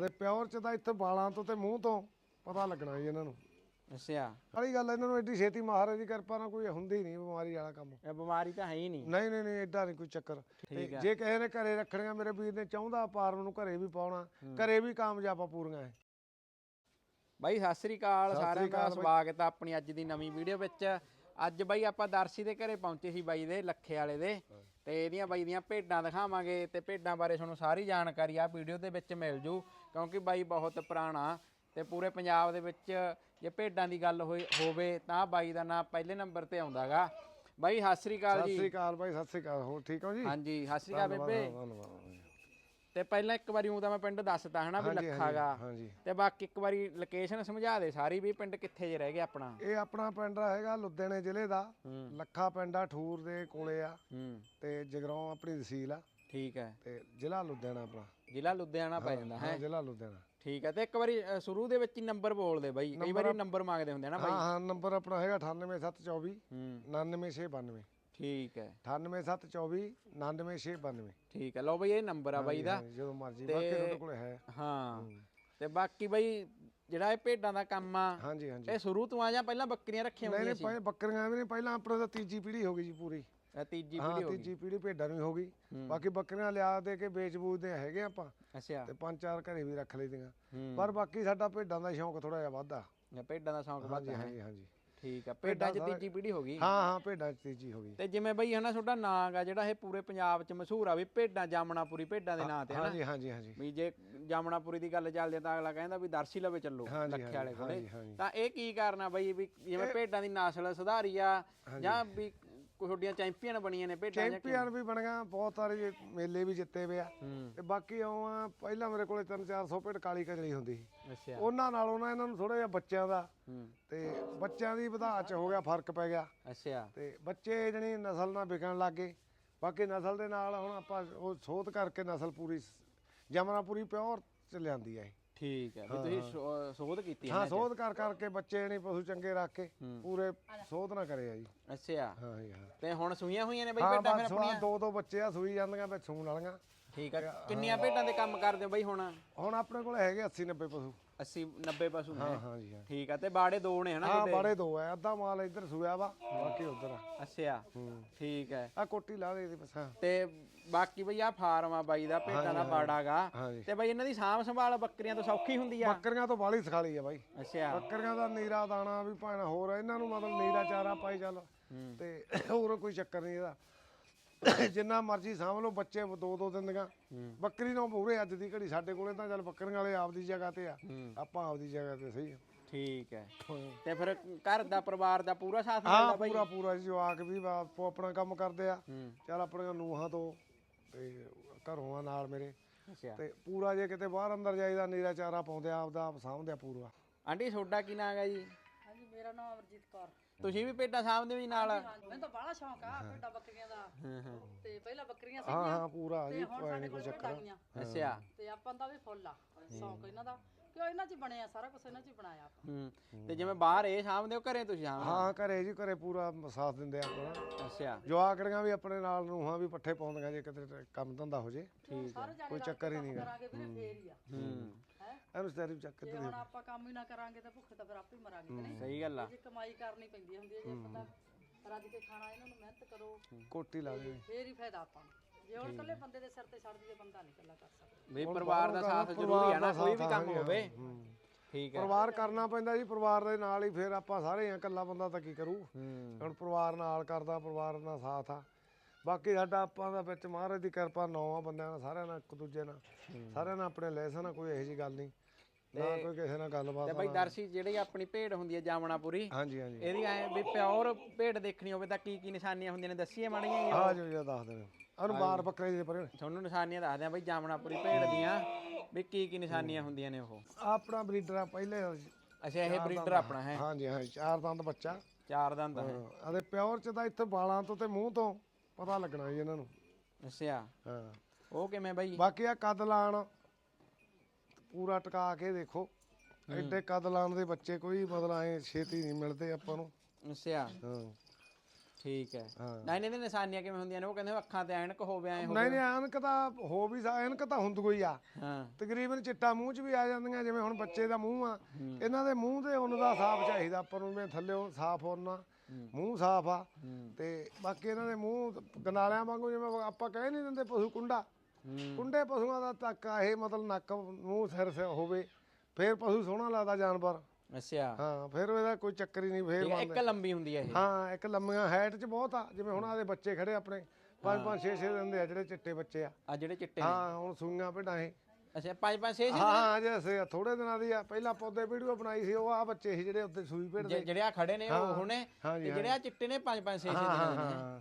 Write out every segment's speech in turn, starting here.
ਤੇ ਪਿਓਰ ਚ ਤਾਂ ਇੱਥੇ ਵਾਲਾਂ ਤੋਂ ਤੇ ਮੂੰਹ ਤੋਂ ਪਤਾ ਲੱਗਣਾ ਜੀ ਇਹਨਾਂ ਨੂੰ। ਅੱਛਾ। ਵਾਲੀ ਗੱਲ ਇਹਨਾਂ ਨੂੰ ਐਡੀ ਛੇਤੀ ਮਹਾਰਾਜ ਦੀ ਕਿਰਪਾ ਨਾਲ ਕੋਈ ਹੁੰਦੀ ਨਹੀਂ ਬਿਮਾਰੀ ਵਾਲਾ ਕੰਮ। ਇਹ ਬਿਮਾਰੀ ਤਾਂ ਹੈ ਹੀ ਨਹੀਂ। ਨਹੀਂ ਨਹੀਂ ਨਹੀਂ ਐਡਾ ਨਹੀਂ ਕੋਈ ਚੱਕਰ। ਤੇ ਜੇ ਕਿਸੇ ਨੇ ਘਰੇ ਰੱਖਣੀਆਂ ਮੇਰੇ ਵੀਰ ਨੇ ਚਾਹੁੰਦਾ ਫਾਰਮ ਨੂੰ ਘਰੇ ਵੀ ਪਾਉਣਾ ਘਰੇ ਵੀ ਕਾਮਯਾਬਾ ਪੂਰੀਆਂ ਹੈ ਬਾਈ ਸਤਿ ਸ੍ਰੀ ਅਕਾਲ ਸਤਿ ਸਾਰਿਆਂ ਸ੍ਰੀ ਦਾ ਅਕਾਲ ਬਾਈ। ਸਵਾਗਤ ਹੈ ਆਪਣੀ ਅੱਜ ਦੀ ਨਵੀਂ ਵੀਡੀਓ ਵਿੱਚ। ਅੱਜ ਬਾਈ ਆਪਾਂ ਦਰਸ਼ੀ ਦੇ ਘਰੇ ਪਹੁੰਚੇ ਸੀ ਬਾਈ ਦੇ ਲੱਖੇ ਵਾਲੇ ਦੇ। ਤੇ ਇਹਦੀਆਂ ਬਾਈ ਦੀਆਂ ਭੇਡਾਂ ਦਿਖਾਵਾਂਗੇ ਤੇ ਭੇਡਾਂ ਬਾਰੇ ਤੁਹਾਨੂੰ ਸਾਰੀ ਜਾਣਕਾਰੀ ਆ ਵੀਡੀਓ ਦੇ ਵਿੱਚ ਮਿਲ ਜੂ। ਕਿਉਂਕਿ ਬਾਈ ਬਹੁਤ ਪੁਰਾਣਾ ਤੇ ਪੂਰੇ ਪੰਜਾਬ ਦੇ ਵਿੱਚ ਜੇ ਭੇਡਾਂ ਦੀ ਗੱਲ ਹੋਈ ਹੋਵੇ ਤਾਂ ਬਾਈ ਦਾ ਨਾਮ ਪਹਿਲੇ ਨੰਬਰ ਤੇ ਆਉਂਦਾਗਾ ਬਾਈ ਸਤਿ ਸ੍ਰੀ ਅਕਾਲ ਸਤਿ ਜੀ ਸ੍ਰੀ ਅਕਾਲ ਭਾਈ ਸਤਿ ਸ੍ਰੀ ਅਕਾਲ। ਹੋਰ ਠੀਕ ਹੋ ਜੀ? ਹਾਂਜੀ ਸਤਿ ਸ੍ਰੀ ਅਕਾਲ ਬੇਬੇ। ਤੇ ਪਹਿਲਾਂ ਇੱਕ ਵਾਰੀ ਤਾਂ ਮੈਂ ਪਿੰਡ ਦੱਸਤਾ ਹਨਾ ਵੀ ਹਾਂਜੀ, ਲੱਖਾਗਾ ਹਾਂਜੀ ਤੇ ਬਾਕੀ ਇੱਕ ਵਾਰੀ ਲੋਕੇਸ਼ਨ ਸਮਝਾ ਦੇ ਸਾਰੀ ਵੀ ਪਿੰਡ ਕਿੱਥੇ ਜੇ ਰਹਿ ਗਿਆ ਆਪਣਾ। ਇਹ ਆਪਣਾ ਪਿੰਡ ਹੈਗਾ ਲੁਧਿਆਣੇ ਜ਼ਿਲ੍ਹੇ ਦਾ। ਲੱਖਾ ਪਿੰਡ ਆ ਠੂਰ ਦੇ ਕੋਲੇ ਆ। ਹੂੰ। ਤੇ ਜਗਰਾਉਂ ਆਪਣੀ ਤਹਿਸੀਲ ਆ। ਠੀਕ ਹੈ। ਤੇ ਜ਼ਿਲ੍ਹਾ ਲੁਧਿਆਣਾ ਆਪਣਾ। ਜ਼ਿਲ੍ਹਾ ਲੁਧਿਆਣਾ ਪੈ ਜਾਂਦਾ ਹੈ ਹਾਂ? ਜ਼ਿਲ੍ਹਾ ਲੁਧਿਆਣਾ। ਠੀਕ ਹੈ ਤੇ ਇੱਕ ਵਾਰੀ ਅ, ਸ਼ੁਰੂ ਦੇ ਵਿੱਚ ਹੀ ਨੰਬਰ ਬੋਲਦੇ ਬਾਈ। ਕਈ ਵਾਰੀ ਨੰਬਰ ਮੰਗਦੇ ਹੁੰਦੇ ਆ ਨਾ ਬਾਈ। ਹਾਂ ਨੰਬਰ ਆਪਣਾ ਹੈਗਾ 98724 ਹੂੰ। 99692 ਠੀਕ ਹੈ। 98724 99692 ਠੀਕ ਹੈ ਲਓ ਬਾਈ ਇਹ ਨੰਬਰ ਆ ਬਾਈ ਦਾ। ਜਦੋਂ ਮਰਜ਼ੀ ਬਾਕੀ ਤੁਹਾਡੇ ਕੋਲੇ ਹੈ। ਹਾਂ ਤੇ ਬਾਕੀ ਬਾਈ ਜਿਹੜਾ ਇਹ ਭੇਡਾਂ ਦਾ ਕੰਮ ਆ ਹਾਂਜੀ ਹਾਂਜੀ। ਇਹ ਸ਼ੁਰੂ ਤੋਂ ਆ ਜਾਂ ਪਹਿਲਾਂ ਬੱਕਰੀਆਂ ਰੱਖੀਆਂ ਨਹੀਂ ਹੁੰਦੀਆਂ ਨਹੀਂ ਪਹਿਲਾਂ ਬੱਕਰੀਆਂ ਵੀ ਨਹੀਂ ਪਹਿਲਾਂ ਆਪਣੇ ਤਾਂ ਤੀਜੀ ਪੀੜ੍ਹੀ ਹੋ ਗਈ ਜੀ ਪੂਰੀ। ਇਹ ਤੀਜੀ ਹਾਂ ਹੋ ਗਈ। ਤੀਜੀ ਪੀੜ੍ਹੀ ਭੇਡਾਂ ਨੂੰ ਹੋ ਗਈ। ਬਾਕੀ ਬੱਕਰੀਆਂ ਲਿਆ ਦੇ ਕੇ ਵੇਚ ਬੂਚਦੇ ਹੈਗੇ ਆਪਾਂ। ਅੱਛਾ। ਤੇ ਪੰਜ ਚਾਰ ਘਰੇ ਵੀ ਰੱਖ ਲਈਆਂ ਹੂੰ। ਪਰ ਬਾਕੀ ਸਾਡਾ ਭੇਡਾਂ ਦਾ ਸ਼ੌਂਕ ਥੋੜਾ ਜਿਹਾ ਵੱਧਾ ਇਹ ਭੇਡਾਂ ਦਾ ਸ਼ੌਂਕ ਵੱਧ ਹਾਂਜੀ ਹੈ? ਹਾਂਜੀ ਹਾਂਜੀ। ਠੀਕ ਹੈ ਭੇਡਾਂ 'ਚ ਤੀਜੀ ਪੀੜ੍ਹੀ ਹੋ ਗਈ? ਹਾਂ ਹਾਂ ਭੇਡਾਂ 'ਚ ਤੀਜੀ ਹੋ ਗਈ। ਤੇ ਜਿਵੇਂ ਬਈ ਹਨਾ ਤੁਹਾਡਾ ਨਾਂ ਗਾ ਜਿਹੜਾ ਇਹ ਪੂਰੇ ਪੰਜਾਬ 'ਚ ਮਸ਼ਹੂਰ ਆ ਵੀ ਭੇਡਾਂ ਜਾਮਣਾਪੁਰੀ ਭੇਡਾਂ ਦੇ ਨਾਂ ਤੇ ਹਨਾ? ਹਾਂਜੀ ਹਾਂਜੀ ਹਾਂਜੀ। ਵੀ ਜੇ ਜਾਮਣਾਪੁਰੀ ਦੀ ਗੱਲ ਚੱਲਦੀ ਆ ਤਾਂ ਅਗਲਾ ਕਹਿੰਦਾ ਵੀ ਦਰਸ਼ੀ ਲਵੇ ਚੱਲੋ ਹਾਂਜੀ, ਲੱਖੇ ਵਾਲੇ ਕੋਲੇ। ਹਾਂਜੀ, ਹਾਂਜੀ। ਤਾਂ ਇਹ ਕੀ ਕਾਰਨ ਆ ਬਈ ਵੀ ਜਿਵੇਂ ਭੇਡਾਂ ਦੀ ਨਸਲ ਸੁਧਾਰੀ ਆ ਜਾਂ ਵੀ ਕੋਈ ਤੁਹਾਡੀਆਂ ਚੈਂਪੀਅਨ ਬਣੀਆਂ ਨੇ ਭੇਡਾਂ ਜਾਂ ਚੈਂਪੀਅਨ ਵੀ ਬਣ ਗਿਆ ਬਹੁਤ ਸਾਰੇ ਮੇਲੇ ਵੀ ਜਿੱਤੇ ਵੇ ਆ। ਹੂੰ। ਤੇ ਬਾਕੀ ਉਹ ਆ ਪਹਿਲਾਂ ਮੇਰੇ ਕੋਲੇ 3-400 ਭੇਡ ਕਾਲੀ ਕਜਲੀ ਹੁੰਦੀ ਸੀ। ਅੱਛਾ। ਉਹਨਾਂ ਨਾਲੋਂ ਨਾ ਇਹਨਾਂ ਨੂੰ ਥੋੜਾ ਜਿਹਾ ਬੱਚਿਆਂ ਦਾ। ਹੂੰ। ਤੇ ਬੱਚਿਆਂ ਦੀ ਵਧਾ ਚ ਹੋ ਗਿਆ ਫ਼ਰਕ ਪੈ ਗਿਆ। ਅੱਛਾ। ਤੇ ਬੱਚੇ ਜਣੀ ਨਸਲ ਨਾਲ ਵਿਕਣ ਲੱਗ ਗਏ। ਬਾਕੀ ਨਸਲ ਦੇ ਨਾਲ ਹੁਣ ਆਪਾਂ ਉਹ ਸੋਧ ਕਰਕੇ ਨਸਲ ਪੂਰੀ ਜਮਨਾਪੁਰੀ ਪਿਓਰ ਚ ਲਿਆਂਦੀ ਆ ਇਹ। ਠੀਕ ਹੈ ਵੀ ਤੁਸੀਂ ਸੋ- ਸੋਧ ਕੀਤੀ ਹੈ ਹਾਂ ਸੋਧ ਕਰ ਕਰਕੇ ਬੱਚੇ ਨਹੀਂ ਪਸ਼ੂ ਚੰਗੇ ਰੱਖ ਕੇ। ਪੂਰੇ ਸੋਧ ਨਾ ਕਰੇ ਆ ਜੀ ਅੱਛਾ। ਹਾਂ ਜੀ ਹਾਂ। ਤੇ ਹੁਣ ਸੂਈਆਂ ਹੋਈਆਂ ਨੇ ਬਈ ਹਾਂ ਭੇਡਾਂ ਫਿਰ ਬਸ ਆਪਣੀਆਂ? ਦੋ ਦੋ ਬੱਚੇ ਆ ਸੂਈ ਜਾਂਦੀਆਂ ਵਿੱਚ ਸੂਣ ਵਾਲੀਆਂ। ਠੀਕ ਹੈ ਕਿੰਨੀਆਂ ਭੇਡਾਂ ਦੇ ਕੰਮ ਕਰਦੇ ਹੋ ਬਈ ਹੁਣ? ਹੁਣ ਆਪਣੇ ਕੋਲ ਹੈਗੇ 80 90 ਪਸ਼ੂ। 80 90 ਪਸ਼ੂ ਨੇ। ਹਾਂ ਹਾਂ ਜੀ ਹਾਂ। ਠੀਕ ਆ ਤੇ ਬਾੜੇ ਦੋ ਨੇ ਹਨਾ ਹਾਂ ਤੁਹਾਡੇ? ਬਾੜੇ ਦੋ ਆ ਅੱਧਾ ਮਾਲ ਇੱਧਰ ਸੂਇਆ ਵਾ ਬਾਕੀ ਉਧਰ। ਆ ਅੱਛਾ ਹੂੰ। ਠੀਕ ਹੈ ਆ ਕੋਟੀ ਲਾ ਦੇ ਇਹਦੇ ਹਾਂ। ਤੇ ਬਾਕੀ ਬਈ ਆ ਫਾਰਮ ਆ ਬਾਈ ਦਾ ਭੇਡਾਂ ਦਾ ਬਾੜਾਗਾ ਹਾਂ ਜੀ। ਤੇ ਬਾਈ ਇਹਨਾਂ ਦੀ ਸਾਂਭ ਸੰਭਾਲ ਬੱਕਰੀਆਂ ਤੋਂ ਸੌਖੀ ਹੁੰਦੀ ਆ? ਬੱਕਰੀਆਂ ਤੋਂ ਬਾਲੀ ਸਿਖਾਲੀ ਆ ਬਾਈ। ਅੱਛਾ। ਬੱਕਰੀਆਂ ਦਾ ਨੀਰਾ ਦਾਣਾ ਵੀ ਭਾਣਾ ਹੋਰ ਆ, ਇਹਨਾਂ ਨੂੰ ਮਤਲਬ ਨੀਰਾ ਚਾਰਾ ਪਾਈ ਚੱਲ। ਹੂੰ। ਤੇ ਹੋਰ ਕੋਈ ਚੱਕਰ ਨਹੀਂ ਇਹਦਾ। ਜਿੰਨਾ ਮਰਜ਼ੀ ਸਾਂਭ ਲਓ ਬੱਚੇ ਦੋ ਦੋ ਦਿਨ ਦੀਆਂ। ਬੱਕਰੀ ਨੂੰ ਪੂਰੇ ਅੱਜ ਦੀ ਘੜੀ ਸਾਡੇ ਕੋਲੇ ਤਾਂ ਚੱਲ ਬੱਕਰੀਆਂ ਵਾਲੇ ਆਪਦੀ ਜਗ੍ਹਾ ਤੇ ਆ। ਆਪਾਂ ਆਪਦੀ ਜਗ੍ਹਾ ਤੇ ਸਹੀ ਆ। ਠੀਕ ਹੈ। ਤੇ ਫਿਰ ਘਰ ਦਾ ਪਰਿਵਾਰ ਦਾ ਪੂਰਾ ਸਾਥ ਮਿਲਦਾ ਬਾਈ? ਪੂਰਾ ਪੂਰਾ ਜੀ ਜਵਾਕ ਵੀ ਵਾ- ਆਪੋ ਆਪਣਾ ਕੰਮ ਕਰਦੇ ਆ। ਚੱਲ ਆਪਣੀਆਂ ਨੂਹਾਂ ਤੋਂ ਤੇ ਘਰੋਂ ਆ ਨਾਲ ਮੇਰੇ। ਤੇ ਪੂਰਾ ਜੇ ਕਿਤੇ ਬਾਹਰ ਅੰਦਰ ਜਾਈਦਾ ਨੀਰਾ ਚਾਰਾ ਪਾਉਂਦੇ ਆ ਆਪਦਾ ਆਪ ਸਾਂਭਦੇ ਆ ਪੂਰਾ। ਆਂਟੀ ਤੁਹਾਡਾ ਕੀ ਨਾਂ ਹੈ ਜੀ? ਹਾਂਜੀ ਮੇਰਾ ਨਾਮ ਅਮਰਜੀਤ ਕੌਰ। ਤੁਸੀਂ ਵੀ ਸਾਂਭਦੇ ਹੋ ਜੀ ਨਾਲ? ਮੈਨੂੰ ਤਾਂ ਬੜਾ ਸ਼ੌਂਕ ਆ ਭੇਡਾਂ ਬੱਕਰੀਆਂ ਦਾ। ਹਾਂ ਹਾਂ। ਤੇ ਪਹਿਲਾਂ ਬੱਕਰੀਆਂ ਹਾਂ ਸੀਗੀਆਂ ਹਾਂ ਪੂਰਾ ਤੇ ਜੀ ਹੁਣ ਕੋਈ ਸਾਡੇ ਨਹੀਂ ਕੋਈ ਚੱਕਰ। ਅੱਛਾ। ਤੇ ਆਪਾਂ ਦਾ ਵੀ ਫੁੱਲ ਆ ਸ਼ੌਂਕ ਇਹਨਾਂ ਦਾ। ਕਿਉਂ ਇਹਨਾਂ 'ਚ ਹੀ ਬਣਿਆ ਸਾਰਾ ਕੁਝ ਇਹਨਾਂ 'ਚ ਹੀ ਬਣਾਇਆ ਆਪਾਂ। ਹੂੰ ਤੇ ਜਿਵੇਂ ਬਾਹਰ ਇਹ ਸਾਂਭਦੇ ਹੋ ਘਰੇ ਤੁਸੀਂ ਹਾਂ? ਘਰੇ ਜੀ ਘਰੇ ਪੂਰਾ ਸਾਥ ਦਿੰਦੇ ਆਪਣਾ ਹੋ? ਵੀ ਆਪਣੇ ਨਾਲ ਨੂਹਾਂ ਵੀ ਪੱਠੇ ਪਾਉਂਦੀਆਂ ਜੇ ਕਿਤੇ ਕੰਮ ਧੰਦਾ ਹੋ ਜੇ। ਕੋਈ ਚੱਕਰ ਹੀ ਕੰਮ ਨਹੀਂਗਾ ਕਰਾਂਗੇ ਵੀਰੇ ਫੇਰ ਹੀ ਆ। ਹੂੰ ਹੈ। ਇਹਨੂੰ ਸਟੈਰੀ ਚੱਕ ਕੇ ਜੇ ਹੁਣ ਆਪਾਂ ਕੰਮ ਹੀ ਨਾ ਕਰਾਂਗੇ ਤਾਂ ਭੁੱਖੇ ਤਾਂ ਫਿਰ ਆਪੇ ਹੀ ਮਰਾਂਗੇ। ਕਿ ਨਹੀਂ ਸਹੀ ਗੱਲ ਆ। ਜੇ ਕਮਾਈ ਕਰਨੀ ਪੈਂਦੀ ਹੁੰਦੀ ਹੈ ਜੇ ਪਤਾ ਰੱਜ ਕੇ ਖਾਣਾ ਇਹਨਾਂ ਨੂੰ ਮਿਹਨਤ ਕਰੋ। ਕੋਟੀ ਲਾ ਦੇ ਫੇਰ ਹੀ ਫਾਇਦਾ ਆਪਾਂ ਨੂੰ। ਜੇ ਹੁਣ ਇਕੱਲੇ ਬੰਦੇ ਦੇ ਸਿਰ ਤੇ ਛੱਡ ਦਈਏ ਬੰਦਾ ਨਹੀਂ ਇਕੱਲਾ ਕਰ ਸਕਦਾ। ਵੀ ਪਰਿਵਾਰ ਦਾ ਸਾਥ ਜ਼ਰੂਰੀ ਹੈ ਨਾ ਕੋਈ ਵੀ ਕੰਮ ਹੋਵੇ। ਠੀਕ ਹੈ। ਪਰਿਵਾਰ ਕਰਨਾ ਪੈਂਦਾ ਜੀ ਪਰਿਵਾਰ ਦੇ ਨਾਲ ਹੀ ਫਿਰ ਆਪਾਂ ਸਾਰੇ ਆ ਇਕੱਲਾ ਬੰਦਾ ਤਾਂ ਕੀ ਕਰੂ? ਹੁਣ ਪਰਿਵਾਰ ਨਾਲ ਕਰਦਾ ਪਰਿਵਾਰ ਨਾਲ ਸਾਥ ਆ। ਬਾਕੀ ਸਾਡਾ ਆਪਾਂ ਦਾ ਵਿੱਚ ਮਹਾਰਾਜ ਦੀ ਕਿਰਪਾ ਨੌਵਾਂ ਬੰਦਿਆਂ ਨਾਲ ਸਾਰਿਆਂ ਨਾਲ ਇੱਕ ਦੂਜੇ ਨਾਲ। ਸਾਰਿਆਂ ਨਾਲ ਆਪਣੇ ਲੈਸਨ ਆ ਕੋਈ ਇਹੋ ਜੀ ਗੱਲ ਨਹੀਂ। ਨਾ ਕੋਈ ਕਿਸੇ ਨਾਲ ਤੇ ਗੱਲਬਾਤ ਬਈ ਦਰਸ਼ੀ ਜਿਹੜੀ ਆਪਣੀ ਭੇਡ ਹੁੰਦੀ ਹੈ ਜਾਮਣਾਪੁਰੀ ਹਾਂਜੀ ਹਾਂਜੀ। ਇਹਦੀ ਐ ਵੀ ਪਿਓਰ ਭੇਡ ਦੇਖਣੀ ਹੋਵੇ ਤਾਂ ਕੀ ਕੀ ਨਿਸ਼ਾਨੀਆਂ ਹੁੰਦੀਆਂ ਨੇ ਦੱਸੀਏ ਮਾੜੀਆਂ ਜੀ ਆ ਜੋ ਜੀ ਦੱਸ ਦੇਣਾ ਉਹਨੂੰ ਬਾਰ ਬੱਕਰੇ ਦੇ ਪਰੇ ਤੁਹਾਨੂੰ ਨਿਸ਼ਾਨੀਆਂ ਦੱਸਦੇ ਆ ਬਈ ਜਾਮਣਾਪੁਰੀ ਭੇਡ ਦੀਆਂ ਵੀ ਕੀ ਕੀ ਨਿਸ਼ਾਨੀਆਂ ਹੁੰਦੀਆਂ ਨੇ ਉਹ। ਆਪਣਾ ਬਰੀਡਰ ਆ ਪਹਿਲੇ ਅੱਛਾ ਇਹ ਬਰੀਡਰ ਆਪਣਾ ਹੈ। ਹਾਂਜੀ ਹਾਂਜੀ ਚਾਰ ਦੰਦ ਬੱਚਾ। ਚਾਰ ਦੰਦ ਹੈ। ਅਦੇ ਪਿਓਰ ਚ ਤਾਂ ਇੱਥੇ ਵਾਲਾਂ ਤੋਂ ਤੇ ਮੂੰਹ ਤੋਂ ਪਤਾ ਲੱਗਣਾ ਜੀ ਇਹਨਾਂ ਨੂੰ। ਅੱਛਾ। ਹਾਂ। ਉਹ ਕਿਵੇਂ ਬਈ? ਬਾਕੀ ਆ ਕੱਦ ਲਾਣ ਪੂਰਾ ਟਿਕਾ ਕੇ ਦੇਖੋ। ਐਡੇ ਕੱਦ ਲਾਣ ਦੇ ਬੱਚੇ ਕੋਈ ਮਤਲਬ ਐ ਛੇਤੀ ਨਹੀਂ ਮਿਲਦੇ ਆਪਾਂ ਨੂੰ। ਅੱਛਾ। ਹਾਂ। ਠੀਕ ਹੈ। ਹਾਂ। ਨਾ ਇਹਨਾਂ ਦੀਆਂ ਨਿਸ਼ਾਨੀਆਂ ਕਿਵੇਂ ਹੁੰਦੀਆਂ ਨੇ? ਉਹ ਕਹਿੰਦੇ ਅੱਖਾਂ ਤੇ ਐਨਕ ਹੋਵੇ ਐ ਨਹੀਂ ਨਹੀਂ ਐਨਕ ਤਾਂ ਹੋ ਵੀ ਸਾ ਐਨਕ ਤਾਂ ਹੁੰਦ ਕੋਈ ਆ। ਹਾਂ। ਤਕਰੀਬਨ ਚਿੱਟਾ ਮੂੰਹ 'ਚ ਵੀ ਆ ਜਾਂਦੀਆਂ ਜਿਵੇਂ ਹੁਣ ਬੱਚੇ ਦਾ ਮੂੰਹ ਆ। ਇਹਨਾਂ ਦੇ ਮੂੰਹ ਤੇ ਉਹਨਾਂ ਦਾ ਸਾਫ਼ ਚਾਹੀਦਾ ਆਪਾਂ ਨੂੰ ਜਿਵੇਂ ਥੱਲੇੋਂ ਸਾਫ਼ ਹੋਣਾ ਮੂੰਹ ਸਾਫ਼ ਆ। ਤੇ ਬਾਕੀ ਇਹਨਾਂ ਦੇ ਮੂੰਹ ਗਨਾਲਿਆਂ ਵਾਂਗੂ ਜਿਵੇਂ ਆਪਾਂ ਕਹਿ ਨਹੀਂ ਦਿੰਦੇ ਪਸ਼ੂ ਕੁੰਡਾ। ਕੁੰਡੇ ਪਸ਼ੂਆਂ ਦਾ ਤੱਕ ਇਹ ਮਤਲਬ ਨੱਕ ਮੂੰਹ ਸਿਰ ਸੇ ਹੋਵੇ ਫਿਰ ਪਸ਼ੂ ਸੋਹਣਾ ਲੱਗਦਾ ਜਾਨਵਰ। ਅੱਛਾ। ਹਾਂ ਫਿਰ ਇਹਦਾ ਕੋਈ ਚੱਕਰ ਹੀ ਨਹੀਂ ਫੇਰ ਇੱਕ ਲੰਬੀ ਹੁੰਦੀ ਹੈ ਇਹ। ਹਾਂ ਇੱਕ ਲੰਮੀਆਂ ਹਾਈਟ 'ਚ ਬਹੁਤ ਆ ਜਿਵੇਂ ਹੁਣ ਆਦੇ ਬੱਚੇ ਖੜੇ ਆਪਣੇ ਪੰਜ ਪੰਜ ਛੇ ਛੇ ਦਿਨ ਦੇ ਆ ਜਿਹੜੇ ਚਿੱਟੇ ਬੱਚੇ ਆ। ਆ ਜਿਹੜੇ ਚਿੱਟੇ ਹਾਂ ਹੁਣ ਸੂਈਆਂ ਭੇਡਾਂ ਇਹ। ਅੱਛਾ ਪੰਜ ਪੰਜ ਛੇ ਛੇ ਹਾਂ ਹਾਂ ਜੈਸੇ ਥੋੜੇ ਦਿਨਾਂ ਦੀ ਆ ਪਹਿਲਾਂ ਪੌਦੇ ਵੀਡੀਓ ਬਣਾਈ ਸੀ ਉਹ ਆ ਬੱਚੇ ਸੀ ਜਿਹੜੇ ਉੱਤੇ ਸੂਈ ਭੇਡ ਦੇ ਜਿਹੜੇ- ਜਿਹੜੇ ਆ ਖੜੇ ਨੇ ਉਹ ਹੁਣੇ ਹਾਂਜੀ, ਤੇ ਜਿਹੜੇ ਆ ਚਿੱਟੇ ਨੇ ਪੰਜ ਪੰਜ ਛੇ ਛੇ ਹਾਂ ਦਿਨਾਂ ਹਾਂ ਦੇ ਨੇ। ਹਾਂ।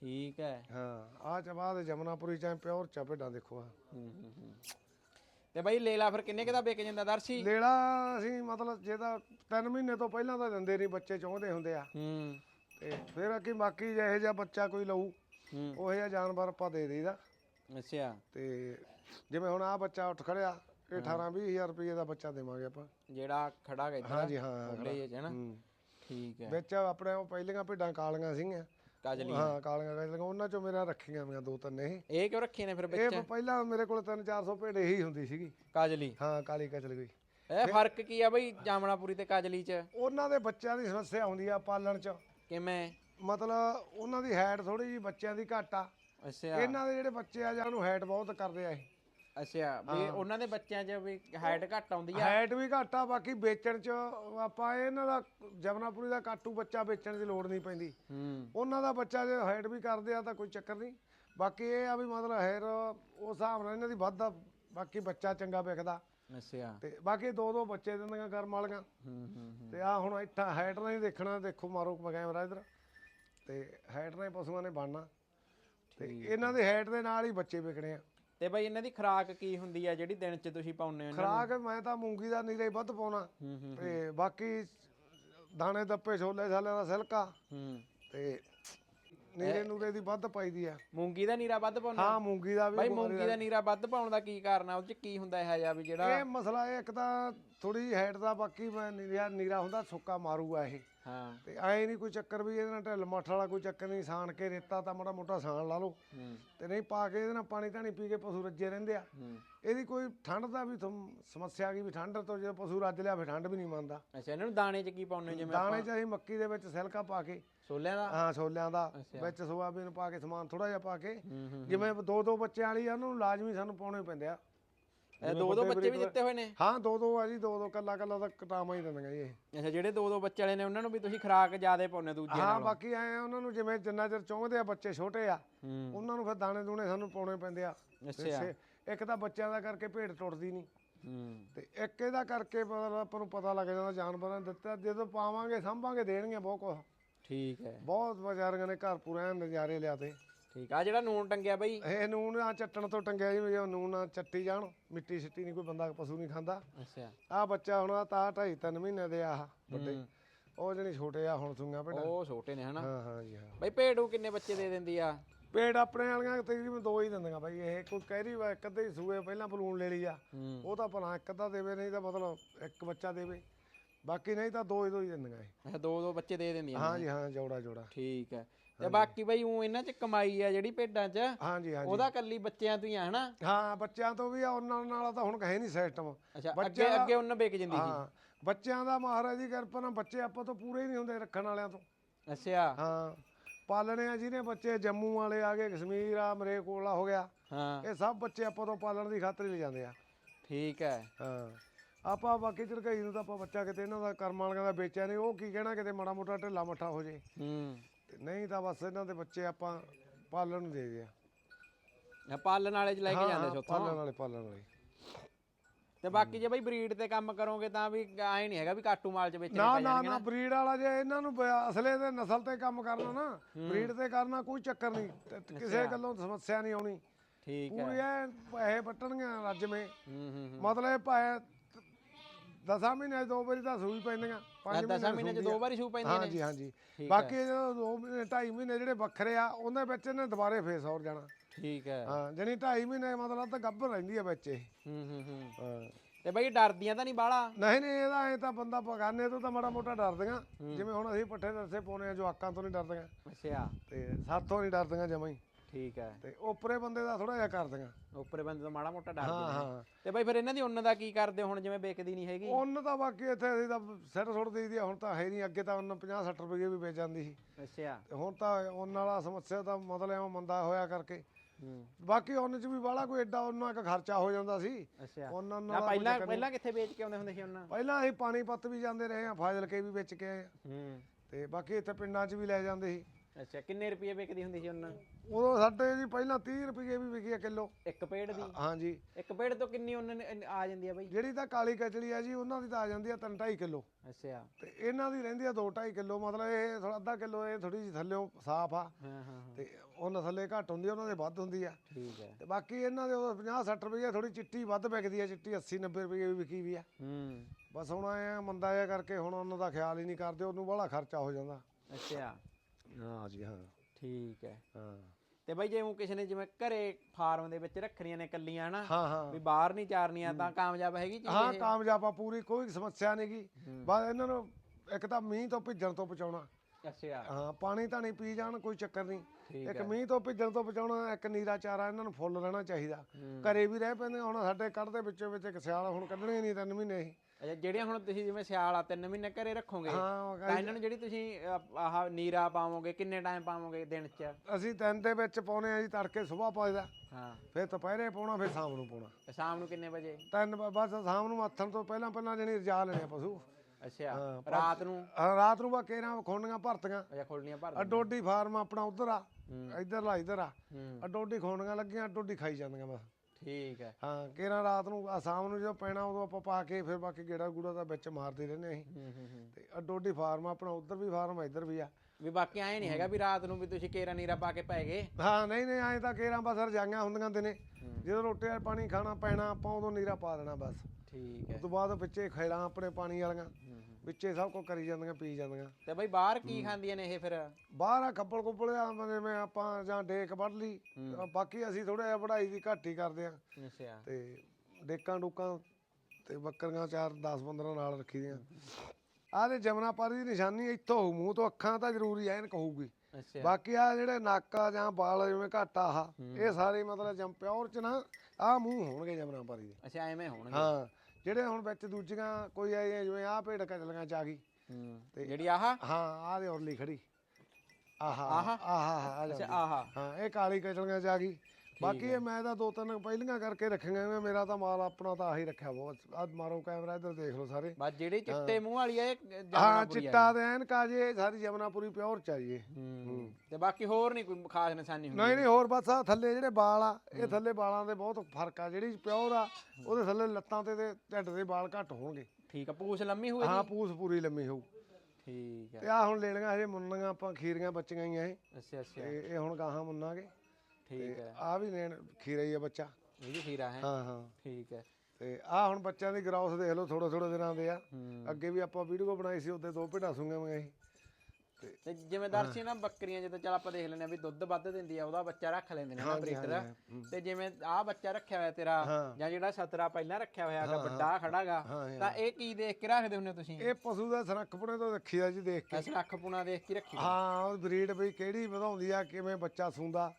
ਠੀਕ ਹੈ। ਹਾਂ ਆ ਚਬਾਦ ਜਮਨਾਪੁਰੀ ਚ ਪਿਓਰ ਚਾ ਭੇਡਾਂ ਦੇਖੋ ਆ ਹੂੰ, ਹੂੰ, ਹੂੰ। ਤੇ ਬਾਈ ਲੇਲਾ ਫਿਰ ਕਿੰਨੇ ਕੁ ਦਾ ਵਿਕ ਜਾਂਦਾ ਦਰਸ਼ੀ? ਲੇਲਾ ਅਸੀਂ ਮਤਲਬ ਜੇ ਤਾਂ 3 ਮਹੀਨੇ ਤੋਂ ਪਹਿਲਾਂ ਤਾਂ ਦਿੰਦੇ ਨਹੀਂ ਬੱਚੇ ਚਾਹੁੰਦੇ ਹੁੰਦੇ ਆ। ਹੂੰ। ਤੇ ਫਿਰ ਅੱਗੇ ਬਾਕੀ ਜਿਹੇ ਜਿਹਾ ਬੱਚਾ ਕੋਈ ਲਊ ਹੂੰ। ਉਹ ਜਿਹਾ ਜਾਨਵਰ ਆਪਾਂ ਦੇ ਦੇਈਦਾ। ਅੱਛਾ। ਤੇ ਜਿਵੇਂ ਹੁਣ ਆ ਬੱਚਾ ਉੱਠ ਖੜਿਆ ਇਹ 18 20000 ਰੁਪਏ ਦਾ ਬੱਚਾ ਦੇਵਾਂਗੇ ਆਪਾਂ। ਜਿਹੜਾ ਖੜਾ ਗਾ ਇੱਧਰ ਹਾਂਜੀ ਹਾਂ ਖੜੇ ਜੇ ਨਾ? ਹੂੰ। ਠੀਕ ਹੈ। ਵਿੱਚ ਆਪਣੇ ਉਹ ਪਹਿਲੀਆਂ ਭੇਡਾਂ ਕਾਲੀਆਂ ਸੀਗੀਆਂ। ਕਾਜਲੀ ਹਾਂ ਕਾਲੀਆਂ ਕਾਲੀਆਂ ਉਹਨਾਂ ਚੋਂ ਮੇਰਾ ਰੱਖੀਆਂ ਵੀਆਂ ਦੋ ਤਿੰਨ ਇਹ। ਇਹ ਕਿਉਂ ਰੱਖੇ ਨੇ ਫਿਰ ਇਹ ਵਿੱਚ ਪਹਿਲਾਂ ਮੇਰੇ ਕੋਲ 3-400 ਭੇਡ ਇਹੀ ਹੁੰਦੀ ਸੀਗੀ। ਕਾਜਲੀ। ਹਾਂ ਕਾਲੀ ਕਚਲ ਗਈ ਇਹ ਫ਼ਰਕ ਕੀ ਆ ਬਈ ਜਾਮਣਾਪੁਰੀ ਤੇ ਕਾਜਲੀ ਚ? ਉਹਨਾਂ ਦੇ ਬੱਚਿਆਂ ਦੀ ਸਮੱਸਿਆ ਹੁੰਦੀ ਆ ਪਾਲਣ ਚ। ਕਿਵੇਂ? ਮਤਲਬ ਉਹਨਾਂ ਦੀ ਹਾਈਟ ਥੋੜੀ ਜੀ ਬੱਚਿਆਂ ਦੀ ਘੱਟ ਆ। ਅੱਛਾ। ਇਹਨਾਂ ਦੇ ਜਿਹੜੇ ਬੱਚੇ ਆ ਜਾਂ ਉਹਨੂੰ ਹਾਈਟ ਬਹੁਤ ਕਰਦੇ ਆ ਇਹ। ਅੱਛਾ ਵੀ ਉਹਨਾਂ ਦੇ ਬੱਚਿਆਂ 'ਚ ਵੀ ਹਾਈਟ ਘੱਟ ਆਉਂਦੀ ਆ? ਹਾਈਟ ਵੀ ਘੱਟ ਆ ਬਾਕੀ ਵੇਚਣ ਚ ਆਪਾਂ ਇਹਨਾਂ ਦਾ ਜਮਨਾਪੁਰੀ ਦਾ ਕਾਟੂ ਬੱਚਾ ਵੇਚਣ ਦੀ ਲੋੜ ਨਹੀਂ ਪੈਂਦੀ। ਹੂੰ। ਉਹਨਾਂ ਦਾ ਬੱਚਾ ਜੇ ਹਾਈਟ ਵੀ ਕਰਦੇ ਆ ਤਾਂ ਕੋਈ ਚੱਕਰ ਨਹੀਂ। ਬਾਕੀ ਇਹ ਆ ਵੀ ਮਤਲਬ ਹੈਰ ਉਸ ਹਿਸਾਬ ਨਾਲ ਇਹਨਾਂ ਦੀ ਵੱਧਦਾ ਬਾਕੀ ਬੱਚਾ ਚੰਗਾ ਵਿਕਦਾ ਅੱਛਾ। ਤੇ ਬਾਕੀ ਦੋ ਦੋ ਬੱਚੇ ਦਿੰਦੀਆਂ ਕਰਮ ਵਾਲੀਆਂ। ਹੂੰ ਹੂੰ। ਤੇ ਆ ਹੁਣ ਇੱਥਾ ਹਾਈਟ ਨਾਲ ਹੀ ਦੇਖਣਾ ਦੇਖੋ ਮਾਰੋ ਕੈਮਰਾ ਇਧਰ। ਤੇ ਹਾਈਟ ਨਾਲ ਹੀ ਪਸ਼ੂਆਂ ਨੇ ਬਣਨਾ। ਤੇ ਇਹਨਾਂ ਦੇ ਹਾਈਟ ਦੇ ਨਾਲ ਹੀ ਬੱਚੇ ਵਿਕਣੇ ਆ। ਤੇ ਬਈ ਇਹਨਾਂ ਦੀ ਖੁਰਾਕ ਕੀ ਹੁੰਦੀ ਆ ਜਿਹੜੀ ਦਿਨ 'ਚ ਤੁਸੀਂ ਪਾਉਂਦੇ ਹੋ ਖਰਾਕ ਮੈਂ ਤਾਂ ਮੂੰਗੀ ਦਾ ਨੀਰਾ ਹੀ ਵੱਧ ਪਾਉਣਾ। ਤੇ ਬਾਕੀ ਦਾਣੇ ਦੱਪੇ ਛੋਲੇ ਛਾਲੇ ਦਾ ਸਿਲਕਾ। ਹੂੰ। ਤੇ ਨੀਰੇ ਨੂਰੇ ਦੀ ਵੱਧ ਪਾਈਦੀ ਆ। ਮੂੰਗੀ ਦਾ ਨੀਰਾ ਵੱਧ ਪਾਉਂਦੇ ਹਾਂ? ਮੂੰਗੀ ਦਾ ਵੀ ਬਾਈ ਮੂੰਗੀ ਦਾ ਨੀਰਾ ਵੱਧ ਪਾਉਣ ਦਾ ਕੀ ਕਾਰਨ ਆ? ਉਹ 'ਚ ਕੀ ਹੁੰਦਾ ਇਹ ਜਿਹਾ ਵੀ ਜਿਹੜਾ ਇਹ ਮਸਲਾ ਇਹ ਇੱਕ ਤਾਂ ਥੋੜੀ ਹਾਈਟ ਦਾ ਬਾਕੀ ਮੈਂ ਨੀਰਾ ਨੀਰਾ ਹੁੰਦਾ ਸੁੱਕਾ ਮਾਰੂਗਾ ਇਹ। ਹਾਂ। ਤੇ ਐ ਨਹੀਂ ਕੋਈ ਚੱਕਰ ਵੀ ਇਹਦੇ ਨਾਲ ਢਿੱਲ ਮੱਠ ਵਾਲਾ ਕੋਈ ਚੱਕਰ ਨਹੀਂ ਸਾਣ ਕੇ ਰੇਤਾ ਤਾਂ ਮਾੜਾ ਮੋਟਾ ਸਾਣ ਲਾ ਲਓ। ਤੇ ਨਹੀਂ ਪਾ ਕੇ ਇਹਦੇ ਨਾਲ ਪਾਣੀ ਧਾਣੀ ਪੀ ਕੇ ਪਸ਼ੂ ਰੱਜੇ ਰਹਿੰਦੇ ਆ। ਇਹਦੀ ਕੋਈ ਠੰਡ ਦਾ ਵੀ ਸਮੱਸਿਆ ਆ ਗਈ ਵੀ ਠੰਡ ਤੋਂ ਜਦੋਂ ਪਸ਼ੂ ਰੱਜ ਲਿਆ ਫਿਰ ਠੰਡ ਵੀ ਨਹੀਂ ਮੰਨਦਾ। ਅੱਛਾ ਇਹਨਾਂ ਨੂੰ ਦਾਣੇ 'ਚ ਕੀ ਪਾਉਂਦੇ ਹੋ ਜਿਵੇਂ ਦਾਣੇ ਚ ਅਸੀਂ ਮੱਕੀ ਦੇ ਵਿੱਚ ਸਿਲਕਾ ਪਾ ਕੇ। ਛੋਲਿਆਂ ਦਾ? ਹਾਂ ਛੋਲਿਆਂ ਦਾ। ਵਿੱਚ ਸੋਆਬੀਨ ਪਾ ਕੇ ਸਮਾਨ ਥੋੜਾ ਜਿਹਾ ਪਾ ਕੇ। ਜਿਵੇਂ ਦੋ ਦੋ ਬੱਚਿਆਂ ਵਾਲੀ ਆ ਉਹਨੂੰ ਲਾਜ਼ਮੀ ਸਾਨੂੰ ਪਾਉਣੇ ਪੈਂਦੇ ਆ। ਇਹ ਦੋ ਦੋ ਬੱਚੇ ਵੀ ਦਿੱਤੇ ਹੋਏ ਨੇ। ਹਾਂ ਦੋ ਦੋ ਆ ਜੀ ਦੋ ਦੋ ਕੱਲਾ ਕੱਲਾ ਦਾ ਕਟਾਵਾਂ ਹੀ ਦਿੰਦੀਆਂ ਜੀ ਇਹ। ਅੱਛਾ ਜਿਹੜੇ ਦੋ ਦੋ ਬੱਚੇ ਵਾਲੇ ਨੇ ਉਹਨਾਂ ਨੂੰ ਵੀ ਤੁਸੀਂ ਖੁਰਾਕ ਜ਼ਿਆਦਾ ਪਾਉਂਦੇ ਦੂਜੇ ਹਾਂ ਨਾਲੋਂ? ਬਾਕੀ ਐ ਉਹਨਾਂ ਨੂੰ ਜਿਵੇਂ ਜਿੰਨਾ ਚਿਰ ਚਾਹੁੰਦੇ ਆ ਬੱਚੇ ਛੋਟੇ ਆ ਹੂੰ। ਉਹਨਾਂ ਨੂੰ ਫਿਰ ਦਾਣੇ ਦੂਣੇ ਸਾਨੂੰ ਪਾਉਣੇ ਪੈਂਦੇ ਆ। ਅੱਛਾ। ਤੇ ਇੱਕ ਤਾਂ ਬੱਚਿਆਂ ਦਾ ਕਰਕੇ ਭੇਡ ਟੁੱਟਦੀ ਨਹੀਂ। ਹੂੰ। ਤੇ ਇੱਕ ਇਹਦਾ ਕਰਕੇ ਮਤਲਬ ਆਪਾਂ ਨੂੰ ਪਤਾ ਲੱਗ ਜਾਂਦਾ ਜਾਨਵਰਾਂ ਨੇ ਦਿੱਤਾ ਜਦੋਂ ਪਾਵਾਂਗੇ ਸੰਭਾਂਗੇ ਦੇਣਗੇ ਬਹੁਤ ਕੁਛ। ਠੀਕ ਹੈ। ਬਹੁਤ ਵਿਚਾਰੀਆਂ ਨੇ ਘਰ ਪੂਰਾ ਐਨ ਨਜ਼ਾਰੇ ਲਿਆਤੇ ਠੀਕ ਆ ਜਿਹੜਾ ਨੂਨ ਟੰਗਿਆ ਬਈ। ਇਹ ਨੂਨ ਆ ਚੱਟਣ ਤੋਂ ਟੰਗਿਆ ਜੀ ਜੇ ਨੂਨ ਆ ਚੱਟੀ ਜਾਣ ਮਿੱਟੀ ਸਿੱਟੀ ਨਹੀਂ ਕੋਈ ਬੰਦਾ ਪਸ਼ੂ ਨਹੀਂ ਖਾਂਦਾ। ਅੱਛਾ। ਆ ਬੱਚਾ ਹੁਣ ਆ ਤਾਂ ਢਾਈ ਤਿੰਨ ਮਹੀਨੇ ਦੇ ਆ ਵੱਡੇ। ਉਹ ਜਿਹੜੀ ਛੋਟੇ ਆ ਹੁਣ ਸੁੰਗਾ ਭੇਡਾਂ ਉਹ ਛੋਟੇ ਨੇ ਹਨਾ। ਹਾਂ ਹਾਂ ਜੀ ਹਾਂ। ਬਈ ਭੇਡੂ ਕਿੰਨੇ ਬੱਚੇ ਦੇ ਦਿੰਦੀ ਆ? ਪੇੜ ਆਪਣੇ ਵਾਲੀਆਂ ਤਕਰੀਬਨ ਦੋ ਹੀ ਦਿੰਦੀਆਂ ਬਾਈ। ਇਹ ਕੋਈ ਕਹਿਰੀ ਵਾ ਇੱਕ ਅੱਧੇ ਹੀ ਸੂਏ ਪਹਿਲਾਂ ਬਲੂਨ ਲੈ ਲਈ ਆ। ਉਹ ਤਾਂ ਭਲਾ ਇੱਕ ਅੱਧਾ ਦੇਵੇ ਨਹੀਂ ਤਾਂ ਮਤਲਬ ਇੱਕ ਬੱਚਾ ਦੇਵੇ। ਬਾਕੀ ਨਹੀਂ ਤਾਂ ਦੋ ਹੀ ਦੋ ਹੀ ਦਿੰਦੀਆਂ ਇਹ। ਅੱਛਾ ਦੋ ਦੋ ਬੱਚੇ ਦੇ ਦਿੰਦੀਆਂ ਹਾਂ ਜੀ ਹਾਂ ਜੋੜਾ ਜੋੜਾ। ਠੀਕ ਹੈ। ਤੇ ਬਾਕੀ ਬਈ ਉਹ ਇਹਨਾਂ ਚ ਕਮਾਈ ਆ ਜਿਹੜੀ ਭੇਡਾਂ ਚ। ਹਾਂ ਜੀ ਹਾਂ ਜੀ ਉਹਦਾ ਕੱਲੀ ਬੱਚਿਆਂ ਤੋਂ ਹੀ ਆ ਹਨਾ? ਹਾਂ ਬੱਚਿਆਂ ਤੋਂ ਵੀ ਆ ਉਹਨਾਂ ਨਾਲ ਤਾਂ ਹੁਣ ਕਹੇ ਨਹੀਂ ਸਿਸਟਮ ਅੱਛਾ ਅੱਗੇ ਅੱਗੇ ਉਹਨਾਂ ਵਿਕ ਜਾਂਦੀ ਹਾਂ ਬੱਚਿਆਂ ਦਾ ਮਹਾਰਾਜ ਦੀ ਕਿਰਪਾ ਨਾਲ ਬੱਚੇ ਆਪਾਂ ਤੋਂ ਪੂਰੇ ਹੀ ਨਹੀਂ ਹੁੰਦੇ ਰੱਖਣ ਵਾਲਿਆਂ ਤੋਂ। ਸੀ ਅੱਛਾ। ਹਾਂ ਪਾਲਣੇ ਆ ਜਿਹਨੇ ਬੱਚੇ ਜੰਮੂ ਵਾਲੇ ਆ ਗਏ ਕਸ਼ਮੀਰ ਆ ਮਰੇਕੋਲਾ ਹੋ ਗਿਆ। ਹਾਂ। ਇਹ ਸਭ ਬੱਚੇ ਆਪਾਂ ਤੋਂ ਪਾਲਣ ਦੀ ਖਾਤਰ ਹੀ ਲੈ ਜਾਂਦੇ ਆ। ਠੀਕ ਹੈ। ਹਾਂ ਆਪਾਂ ਬਾਕੀ ਝੜਕਾਈ ਨੂੰ ਤਾਂ ਆਪਾਂ ਬੱਚਾ ਕਿਤੇ ਇਹਨਾਂ ਦਾ ਕਰਮ ਵਾਲਿਆਂ ਦਾ ਵੇਚਿਆ ਨਹੀਂ ਉਹ ਕੀ ਕਹਿਣਾ ਕਿਤੇ ਮਾੜਾ ਮੋਟਾ ਢਿੱਲਾ ਮੱਠਾ ਹੋ ਜੇ। ਹੂੰ। ਨਹੀਂ ਤਾਂ ਬਸ ਇਹਨਾਂ ਦੇ ਬੱਚੇ ਆਪਾਂ ਪਾਲਣ ਨੂੰ ਦੇ ਦਿਆ ਇਹ ਪਾਲਣ ਵਾਲੇ ਚ ਲੈ ਕੇ ਜਾਂਦੇ ਸੀ ਉੱਥੋਂ। ਪਾਲਣ ਵਾਲੇ ਪਾਲਣ ਵਾਲੇ। ਤੇ ਬਾਕੀ ਜੇ ਬਈ ਬਰੀਡ ਤੇ ਕੰਮ ਕਰੋਗੇ ਤਾਂ ਵੀ ਐ ਨਹੀਂ ਹੈਗਾ ਵੀ ਕਾਟੂ ਮਾਲ ਚ ਵੇਚਣੇ ਨਾ ਪੈ ਨਾ ਜਾਣਗੇ ਨਾ ਬਰੀਡ ਵਾਲਾ ਜੇ ਇਹਨਾਂ ਨੂੰ ਬ- ਅਸਲੇ ਦੇ ਨਸਲ ਤੇ ਕੰਮ ਕਰਨਾ ਨਾ ਬਰੀਡ ਤੇ ਕਰਨਾ ਕੋਈ ਚੱਕਰ ਨਹੀਂ। ਤੇ ਕਿਸੇ ਗੱਲੋਂ ਸਮੱਸਿਆ ਨਹੀਂ ਆਉਣੀ। ਠੀਕ ਹੈ। ਪੂਰੀ ਪੈਸੇ ਵੱਟਣਗੇ ਰੱਜਵੇਂ। ਹੂੰ ਹੂੰ ਹੂੰ। ਮਤਲਬ ਭਾਵੇਂ ਦਸਾਂ ਮਹੀਨੇ 'ਚ ਦੋ ਵਾਰੀ ਤਾਂ ਸੂਈ ਪੈਂਦੀਆਂ ਪੰਜ ਮਹੀਨੇ ਚ ਦੋ ਵਾਰੀ ਸੂ ਪੈਂਦੀਆਂ ਨੇ। ਹਾਂਜੀ। ਹਾਂਜੀ ਬਾਕੀ ਜਦੋਂ ਦੋ ਮਹੀਨੇ ਢਾਈ ਮਹੀਨੇ ਜਿਹੜੇ ਵੱਖਰੇ ਆ ਉਹਦੇ ਵਿੱਚ ਇਹਨੇ ਦੁਬਾਰੇ ਫੇਸ ਹੋਰ ਜਾਣਾ। ਠੀਕ ਹੈ। ਹਾਂ ਜਣੀ ਢਾਈ ਮਹੀਨੇ ਮਤਲਬ ਤਾਂ ਗੱਭਰ ਰਹਿੰਦੀ ਆ ਬੱਚੇ ਹੂੰ ਹੂੰ ਹੂੰ। ਹਾਂ। ਤੇ ਬਾਈ ਡਰਦੀਆਂ ਤਾਂ ਨਹੀਂ ਬਾਲਾ ਨਹੀਂ ਨਹੀਂ ਇਹਦਾ ਐ ਤਾਂ ਬੰਦਾ ਪਗਾਨੇ ਤੋਂ ਤਾਂ ਮਾੜਾ ਮੋਟਾ ਡਰਦੀਆਂ। ਜਿਵੇਂ ਹੁਣ ਅਸੀਂ ਪੱਠੇ ਦੱਸੇ ਪਾਉਣੇ ਆ ਜਵਾਕਾਂ ਤੋਂ ਨਹੀਂ ਡਰਦੀਆਂ। ਅੱਛਾ। ਤੇ ਸਾਥੋਂ ਨਹੀਂ ਡਰਦੀਆਂ ਜਮਾਂ ਹੀ। ਠੀਕ ਹੈ। ਤੇ ਉੱਪਰੇ ਬੰਦੇ ਦਾ ਥੋੜਾ ਜਿਹਾ ਕਰਦੀਆਂ ਉੱਪਰੇ ਬੰਦੇ ਤੋਂ ਮਾੜਾ ਮੋਟਾ ਡਰਦੇ ਹਾਂ ਤੇ ਬਾਈ ਫਿਰ ਇਹਨਾਂ ਦੀ ਉੱਨ ਦਾ ਕੀ ਕਰਦੇ ਹੁਣ ਜਿਵੇਂ ਵੇਚਦੀ ਨਹੀਂ ਹੈਗੀ? ਉਹਨ ਤਾਂ ਬਾਕੀ ਇੱਥੇ ਅਸੀਂ ਤਾਂ ਸਿਰ ਸੁੱਟ ਦੇਈਦੀ ਹੁਣ ਤਾਂ ਹੈ ਨਹੀਂ। ਅੱਗੇ ਤਾਂ ਉਹਨ 50 60 ਰੁਪਏ ਵੀ ਵੇਚ ਜਾਂਦੀ ਸੀ। ਅੱਛਾ। ਤੇ ਹੁਣ ਤਾਂ ਉਹਨਾਂ ਵਾਲਾ ਸਮੱਸਿਆ ਤਾਂ ਮਤਲਬ ਐਵੇਂ ਮੰਦਾ ਹੋਇਆ ਕਰਕੇ। ਹੂੰ। ਬਾਕੀ ਉਹਨਾਂ ਚ ਵੀ ਬਾਹਲਾ ਕੋਈ ਐਡਾ ਉਹਨਾਂ ਦਾ ਖਰਚਾ ਹੋ ਜਾਂਦਾ ਸੀ। ਅੱਛਾ। ਉਹਨਾਂ ਨਾਲ ਪਹਿਲਾਂ। ਪਹਿਲਾਂ ਕਿੱਥੇ ਵੇਚ ਕੇ ਆਉਂਦੇ ਹੁੰਦੇ ਸੀ ਉਹਨਾਂ ਪਹਿਲਾਂ ਅਸੀਂ ਪਾਣੀਪਤ ਵੀ ਜਾਂਦੇ ਰਹੇ ਆ ਫਾਜ਼ਿਲਕੇ ਵੀ ਵੇਚ ਕੇ ਆਏ ਤੇ ਬਾਕੀ ਇੱਥੇ ਪਿੰਡਾਂ 'ਚ ਵੀ ਲੈ ਜਾਂਦੇ ਸੀ। ਅੱਛਾ ਕਿੰਨੇ ਰੁਪਏ ਵਿਕਦੀ ਹੁੰਦੀ ਸੀ ਉਹਨਾਂ? ਉਦੋਂ ਸਾਡੇ ਜੀ ਪਹਿਲਾਂ 30 ਰੁਪਏ ਵੀ ਵਿਕੀ ਆ ਕਿਲੋ। ਇੱਕ ਪੇੜ ਦੀ? ਹਾਂਜੀ। ਇੱਕ ਪੇੜ ਤੋਂ ਕਿੰਨੀ ਉਹਨਾਂ ਨੇ ਆ ਜਾਂਦੀ ਆ ਬਾਈ? ਜਿਹੜੀ ਤਾਂ ਕਾਲੀ ਕਚਲੀ ਆ ਜੀ ਉਹਨਾਂ ਦੀ ਤਾਂ ਆ ਜਾਂਦੀ ਆ 3.5 ਕਿਲੋ। ਅੱਛਾ। ਤੇ ਇਹਨਾਂ ਦੀ ਰਹਿੰਦੀ ਆ 2.5 ਕਿਲੋ ਮਤਲਬ ਇਹ ਥੋੜਾ ਅੱਧਾ ਕਿਲੋ ਇਹ ਥੋੜੀ ਜਿਹੀ ਥੱਲਿਓਂ ਸਾਫ਼ ਆ। ਹਾਂ ਹਾਂ ਹਾਂ। ਤੇ ਉਹਨਾਂ ਥੱਲੇ ਘੱਟ ਹੁੰਦੀ ਉਹਨਾਂ ਦੇ ਵੱਧ ਹੁੰਦੀ ਆ। ਠੀਕ ਹੈ ਤੇ ਬਾਕੀ ਇਹਨਾਂ ਦੇ ਉਹ 50 60 ਰੁਪਏ ਥੋੜੀ ਚਿੱਟੀ ਵੱਧ ਵਿਕਦੀ ਆ ਚਿੱਟੀ 80 90 ਰੁਪਏ ਵੀ ਵਿਕੀ ਵੀ ਆ। ਹੂੰ। ਬਸ ਹੁਣ ਆਏ ਮੰਦਾ ਜਿਹਾ ਕਰਕੇ ਹੁਣ ਉਹਨਾਂ ਦਾ ਖਿਆਲ ਹੀ ਨਹੀਂ ਕਰਦੇ ਉਹਨੂੰ ਬੜਾ ਖਰਚਾ ਹੋ ਜਾਂਦਾ। ਅੱਛਾ। ਹਾਂ ਜੀ ਹਾਂ। ਠੀਕ ਹੈ। ਹਾਂ। ਤੇ ਬਾਈ ਜੇ ਉਹ ਕਿਸੇ ਨੇ ਜਿਵੇਂ ਘਰੇ ਫਾਰਮ ਦੇ ਵਿੱਚ ਰੱਖਣੀਆਂ ਨੇ ਕੱਲੀਆਂ ਹਨਾ? ਹਾਂ ਹਾਂ। ਵੀ ਬਾਹਰ ਨਹੀਂ ਚਾਰਨੀਆਂ ਤਾਂ ਕਾਮਯਾਬ ਹੈਗੀ ਚੀਜ਼ ਹਾਂ ਇਹ? ਕਾਮਯਾਬ ਆ ਪੂਰੀ ਕੋਈ ਸਮੱਸਿਆ ਨਹੀਂ ਗੀ। ਬਸ ਇਹਨਾਂ ਨੂੰ ਇੱਕ ਤਾਂ ਮੀਂਹ ਤੋਂ ਭਿੱਜਣ ਤੋਂ ਬਚਾਉਣਾ। ਅੱਛਾ। ਹਾਂ ਪਾਣੀ ਤਾਂ ਨਹੀਂ ਪੀ ਜਾਣ ਕੋਈ ਚੱਕਰ ਨਹੀਂ ਠੀਕ ਇੱਕ ਮੀਂਹ ਤੋਂ ਭਿੱਜਣ ਤੋਂ ਬਚਾਉਣਾ ਇੱਕ ਨੀਰਾ ਚਾਰਾ ਇਹਨਾਂ ਨੂੰ ਫੁੱਲ ਰਹਿਣਾ ਚਾਹੀਦਾ। ਘਰੇ ਵੀ ਰਹਿ ਪੈਂਦੇ ਹੁਣ ਸਾਡੇ ਕੱਢਦੇ ਵਿੱਚੋਂ ਵਿੱਚ ਇੱਕ ਸਿਆਲ ਹੁਣ ਕੱਢਣੇ ਨਹੀਂ ਤਿੰਨ ਮਹੀਨੇ ਹੀ। ਅੱਛਾ ਜਿਹੜੀਆਂ ਹੁਣ ਤੁਸੀਂ ਜਿਵੇਂ ਸਿਆਲ ਆ ਤਿੰਨ ਮਹੀਨੇ ਘਰੇ ਰੱਖੋਗੇ ਹਾਂ ਤਾਂ ਇਹਨਾਂ ਨੂੰ ਜਿਹੜੀ ਤੁਸੀਂ ਅਹ, ਆਹ ਨੀਰਾ ਪਾਵੋਗੇ ਕਿੰਨੇ ਟਾਈਮ ਪਾਵੋਗੇ ਦਿਨ ਚ? ਅਸੀਂ ਤਿੰਨ ਦੇ ਵਿੱਚ ਪਾਉਨੇ ਆ ਜੀ ਤੜਕੇ ਸਵੇਰ ਪਾਈਦਾ। ਹਾਂ। ਫਿਰ ਦੁਪਹਿਰੇ ਪਾਉਣਾ ਫਿਰ ਸ਼ਾਮ ਨੂੰ ਪਾਉਣਾ। ਤੇ ਸ਼ਾਮ ਨੂੰ ਕਿੰਨੇ ਵਜੇ? ਤਿੰਨ ਬ- ਬਸ ਸ਼ਾਮ ਨੂੰ ਮੱਥਣ ਤੋਂ ਪਹਿਲਾਂ ਪਹਿਲਾਂ ਜਣੀ ਰਜਾ ਲੈਣੇ ਪਸ਼ੂ। ਅੱਛਾ ਹਾਂ, ਰਾਤ ਨੂੰ? ਹਾਂ, ਰਾਤ ਨੂੰ ਬਾ ਕੇਰਾਂ ਖੋਣੀਆਂ ਭਰਤੀਆਂ। ਅੱਛਾ ਖੋਲਣੀਆਂ ਭਰ ਅਡੋਡੀ ਫਾਰਮ ਆਪਣਾ ਉਧਰ ਆ ਇਧਰਲਾ ਇਧਰ ਆ। ਹੂੰ। ਅਡੋਡੀ ਖੋਣੀਆਂ ਲੱਗੀਆਂ ਅਡੋਡੀ ਖਾਈ ਜਾਂਦੀਆਂ ਬਸ। ਠੀਕ ਹੈ। ਹਾਂ ਕੇਰਾਂ ਰਾਤ ਨੂੰ ਆ ਸ਼ਾਮ ਨੂੰ ਜਦੋਂ ਪੈਣਾ ਉਦੋਂ ਆਪਾਂ ਪਾ ਕੇ ਫਿਰ ਬਾਕੀ ਗੇੜਾ ਗੂੜਾ ਦਾ ਵਿੱਚ ਮਾਰਦੇ ਰਹਿੰਦੇ ਅਸੀਂ। ਤੇ ਅਡੋਡੀ ਫਾਰਮ ਆਪਣਾ ਉਧਰ ਵੀ ਫਾਰਮ ਆ ਇੱਧਰ ਵੀ ਆ। ਵੀ ਬਾਕੀ ਐ ਨਹੀਂ ਹੈਗਾ ਵੀ ਰਾਤ ਨੂੰ ਵੀ ਤੁਸੀਂ ਕੇਰਾ ਨੀਰਾ ਪਾ ਕੇ ਪੈ ਗਏ। ਹਾਂ ਨਹੀਂ ਨਹੀਂ ਐਂ ਤਾਂ ਕੇਰਾਂ ਬਸ ਰਜਾਈਆਂ ਹੁੰਦੀਆਂ ਦਿਨੇ। ਜਦੋਂ ਰੋਟੀ ਵਾਲਾ ਪਾਣੀ ਖਾਣਾ ਪੈਣਾ ਆਪਾਂ ਉਦੋਂ ਨੀਰਾ ਪਾ ਦੇਣਾ ਬਸ। ਠੀਕ ਹੈ। ਉਸ ਤੋਂ ਬਾਅਦ ਵਿੱਚੇ ਖੈਲਾਂ ਆਪਣੇ ਪਾਣੀ ਵਾਲੀਆਂ। ਵਿੱਚੇ ਸਭ ਕੁਝ ਕਰੀ ਜਾਂਦੀਆਂ ਪੀ ਜਾਂਦੀਆਂ। ਤੇ ਬਈ ਬਾਹਰ ਕੀ ਖਾਂਦੀਆਂ ਨੇ ਇਹ ਫਿਰ? ਬਾਹਰ ਆ ਖੱਪਲ ਕੁੱਪਲ ਆ ਜਿਵੇਂ ਆਪਾਂ ਜਾਂ ਡੇਕ ਵੱਢ ਲਈ ਬਾਕੀ ਅਸੀਂ ਥੋੜਾ ਜਿਹਾ ਪੜ੍ਹਾਈ ਦੀ ਘੱਟ ਹੀ ਕਰਦੇ ਆ। ਅੱਛਾ। ਤੇ ਡੇਕਾਂ ਡੂਕਾਂ ਤੇ ਬੱਕਰੀਆਂ ਚਾਰ 10 15 ਨਾਲ ਰੱਖੀ ਦੀਆਂ। ਆਹ ਤੇ ਜਮਨਾ ਪਾਰੀ ਦੀ ਨਿਸ਼ਾਨੀ ਇੱਥੋਂ ਹੋਊ, ਮੂੰਹ ਤੋਂ ਅੱਖਾਂ ਤਾਂ ਜ਼ਰੂਰੀ ਐਨ ਕਹੂਗੀ। ਅੱਛਾ। ਬਾਕੀ ਆ ਜਿਹੜੇ ਨੱਕ ਆ ਜਾਂ ਵਾਲ ਜਿਵੇਂ ਘੱਟ ਆ ਇਹ ਸਾਰੇ ਮਤਲਬ ਜਮ ਪਿਓਰ ਚ ਨਾ ਆ ਮੂੰਹ ਹੋਣਗੇ ਜਮਨਾ ਪਾਰੀ ਦੇ। ਅੱਛਾ ਐਵੇਂ ਹੋਣਗੇ। ਹਾਂ। ਜਿਹੜੇ ਹੁਣ ਵਿੱਚ ਦੂਜੀਆਂ ਕੋਈ ਆਏ ਜਿਵੇਂ ਆ ਭੇਡ ਕਚਲੀਆਂ ਚ ਆ ਗਈ। ਤੇ- ਜਿਹੜੀ ਆਹ? ਹਾਂ ਆਹ ਦੇ ਉਰਲੀ ਖੜੀ। ਆਹਾ ਆਹਾ? ਆਹਾ। ਆਹਾ ਹਾਂ ਇਹ ਕਾਲੀ ਕਚਲੀਆਂ ਚ ਆ ਗਈ। ਬਾਕੀ ਇਹ ਮੈਂ ਤਾਂ ਦੋ ਤਿੰਨ ਪਹਿਲੀਆਂ ਕਰਕੇ ਰੱਖੀਆਂ ਨੇ ਮੇਰਾ ਤਾਂ ਮਾਲ ਆਪਣਾ ਤਾਂ ਆਹੀ ਰੱਖਿਆ ਬਹੁਤ। ਆ ਮਾਰੋ ਕੈਮਰਾ ਇੱਧਰ ਦੇਖ ਲਓ ਸਾਰੇ। ਬਸ ਜਿਹੜੀ ਚਿੱਟੇ ਮੂੰਹ ਵਾਲੀ ਆ ਇਹ ਹਾਂ ਜਾਮਨਾਪੁਰੀ ਆ ਚਿੱਟਾ ਤੇ ਐਨ ਕਾਜੇ ਸਾਰੀ ਜਮਨਾਪੁਰੀ ਪਿਓਰ ਚਾਹੀਏ ਹੂੰ ਤੇ ਬਾਕੀ ਹੋਰ ਨਹੀਂ ਕੋਈ ਖਾਸ ਨਿਸ਼ਾਨੀ ਹੁੰਦੀ? ਨਹੀਂ ਨਹੀਂ ਹੋਰ ਬਸ ਆ ਥੱਲੇ ਜਿਹੜੇ ਵਾਲ ਆ ਇਹ ਥੱਲੇ ਵਾਲਾਂ ਦੇ ਬਹੁਤ ਫ਼ਰਕ ਆ ਜਿਹੜੀ ਪਿਓਰ ਆ ਉਹਦੇ ਥੱਲੇ ਲੱਤਾਂ ਤੇ ਤੇ ਢਿੱਡ ਦੇ ਵਾਲ ਘੱਟ ਹੋਣਗੇ। ਠੀਕ ਆ ਪੂਛ ਲੰਮੀ ਹੋਏ ਹਾਂ ਪੂਛ ਪੂਰੀ ਲੰਮੀ ਹੋਊ। ਠੀਕ ਹੈ ਤੇ ਆ ਹੁਣ ਲੈਣੀਆਂ ਹਜੇ ਮੁੰਨੀਆਂ ਆਪਾਂ ਖੀਰੀਆਂ ਬੱਚੀਆਂ ਹੀ ਆ ਇਹ। ਅੱਛਾ ਅੱਛਾ। ਤੇ ਇਹ ਹੁਣ ਗਾਹਾਂ ਮੁੰਨਾਂਗੇ। ਠੀਕ ਹੈ। ਆ ਵੀ ਲੈਣ ਖੀਰਾ ਹੀ ਆ ਬੱਚਾ। ਇਹ ਵੀ ਖੀਰਾ ਹੈ। ਹਾਂ ਹਾਂ। ਠੀਕ ਹੈ। ਤੇ ਆ ਹੁਣ ਬੱਚਿਆਂ ਦੀ ਗਰਾਉਸ ਦੇਖ ਲਓ ਥੋੜੇ ਥੋੜੇ ਦਿਨਾਂ ਦੇ ਆ। ਅੱਗੇ ਵੀ ਆਪਾਂ ਵੀਡੀਓ ਬਣਾਈ ਸੀ ਉੱਤੇ ਦੋ ਭੇਡਾਂ ਸੁੰਗੇ ਅਸੀਂ। ਤੇ ਜਿਵੇਂ ਦਰਸ਼ੀ ਨਾ ਬੱਕਰੀਆਂ ਜਦੋਂ ਚੱਲ ਆਪਾਂ ਦੇਖ ਲੈਂਦੇ ਆ ਵੀ ਦੁੱਧ ਵੱਧ ਦਿੰਦੀ ਆ ਉਹਦਾ ਬੱਚਾ ਰੱਖ ਲੈਂਦੇ ਨੇ ਨਾ ਬਰੀਡਰ ਤੇ ਜਿਵੇਂ ਆਹ ਬੱਚਾ ਰੱਖਿਆ ਹੋਇਆ ਤੇਰਾ। ਜਾਂ ਜਿਹੜਾ ਸਤਰਾ ਪਹਿਲਾਂ ਰੱਖਿਆ ਹੋਇਆ ਹੈਗਾ ਵੱਡਾ ਖੜਾਗਾ ਤਾਂ ਇਹ ਕੀ ਦੇਖ ਕੇ ਰੱਖਦੇ ਹੁੰਦੇ ਤੁਸੀਂ? ਇਹ ਪਸ਼ੂ ਦਾ ਸਰਖਪੁਣੇ ਤੋਂ ਰੱਖੀ ਆ ਜੀ ਦੇਖ ਕੇ। ਅਸ ਅੱਖ ਪੁਣਾ ਦੇਖ ਕੇ ਰੱਖੀ ਹਾਂ ਉਹ ਬਰੀਡ ਵੀ ਕਿਹੜੀ ਵਧਾਉਂਦੀ ਆ ਕਿਵੇਂ ਬੱਚਾ ਸੂੰਦਾ।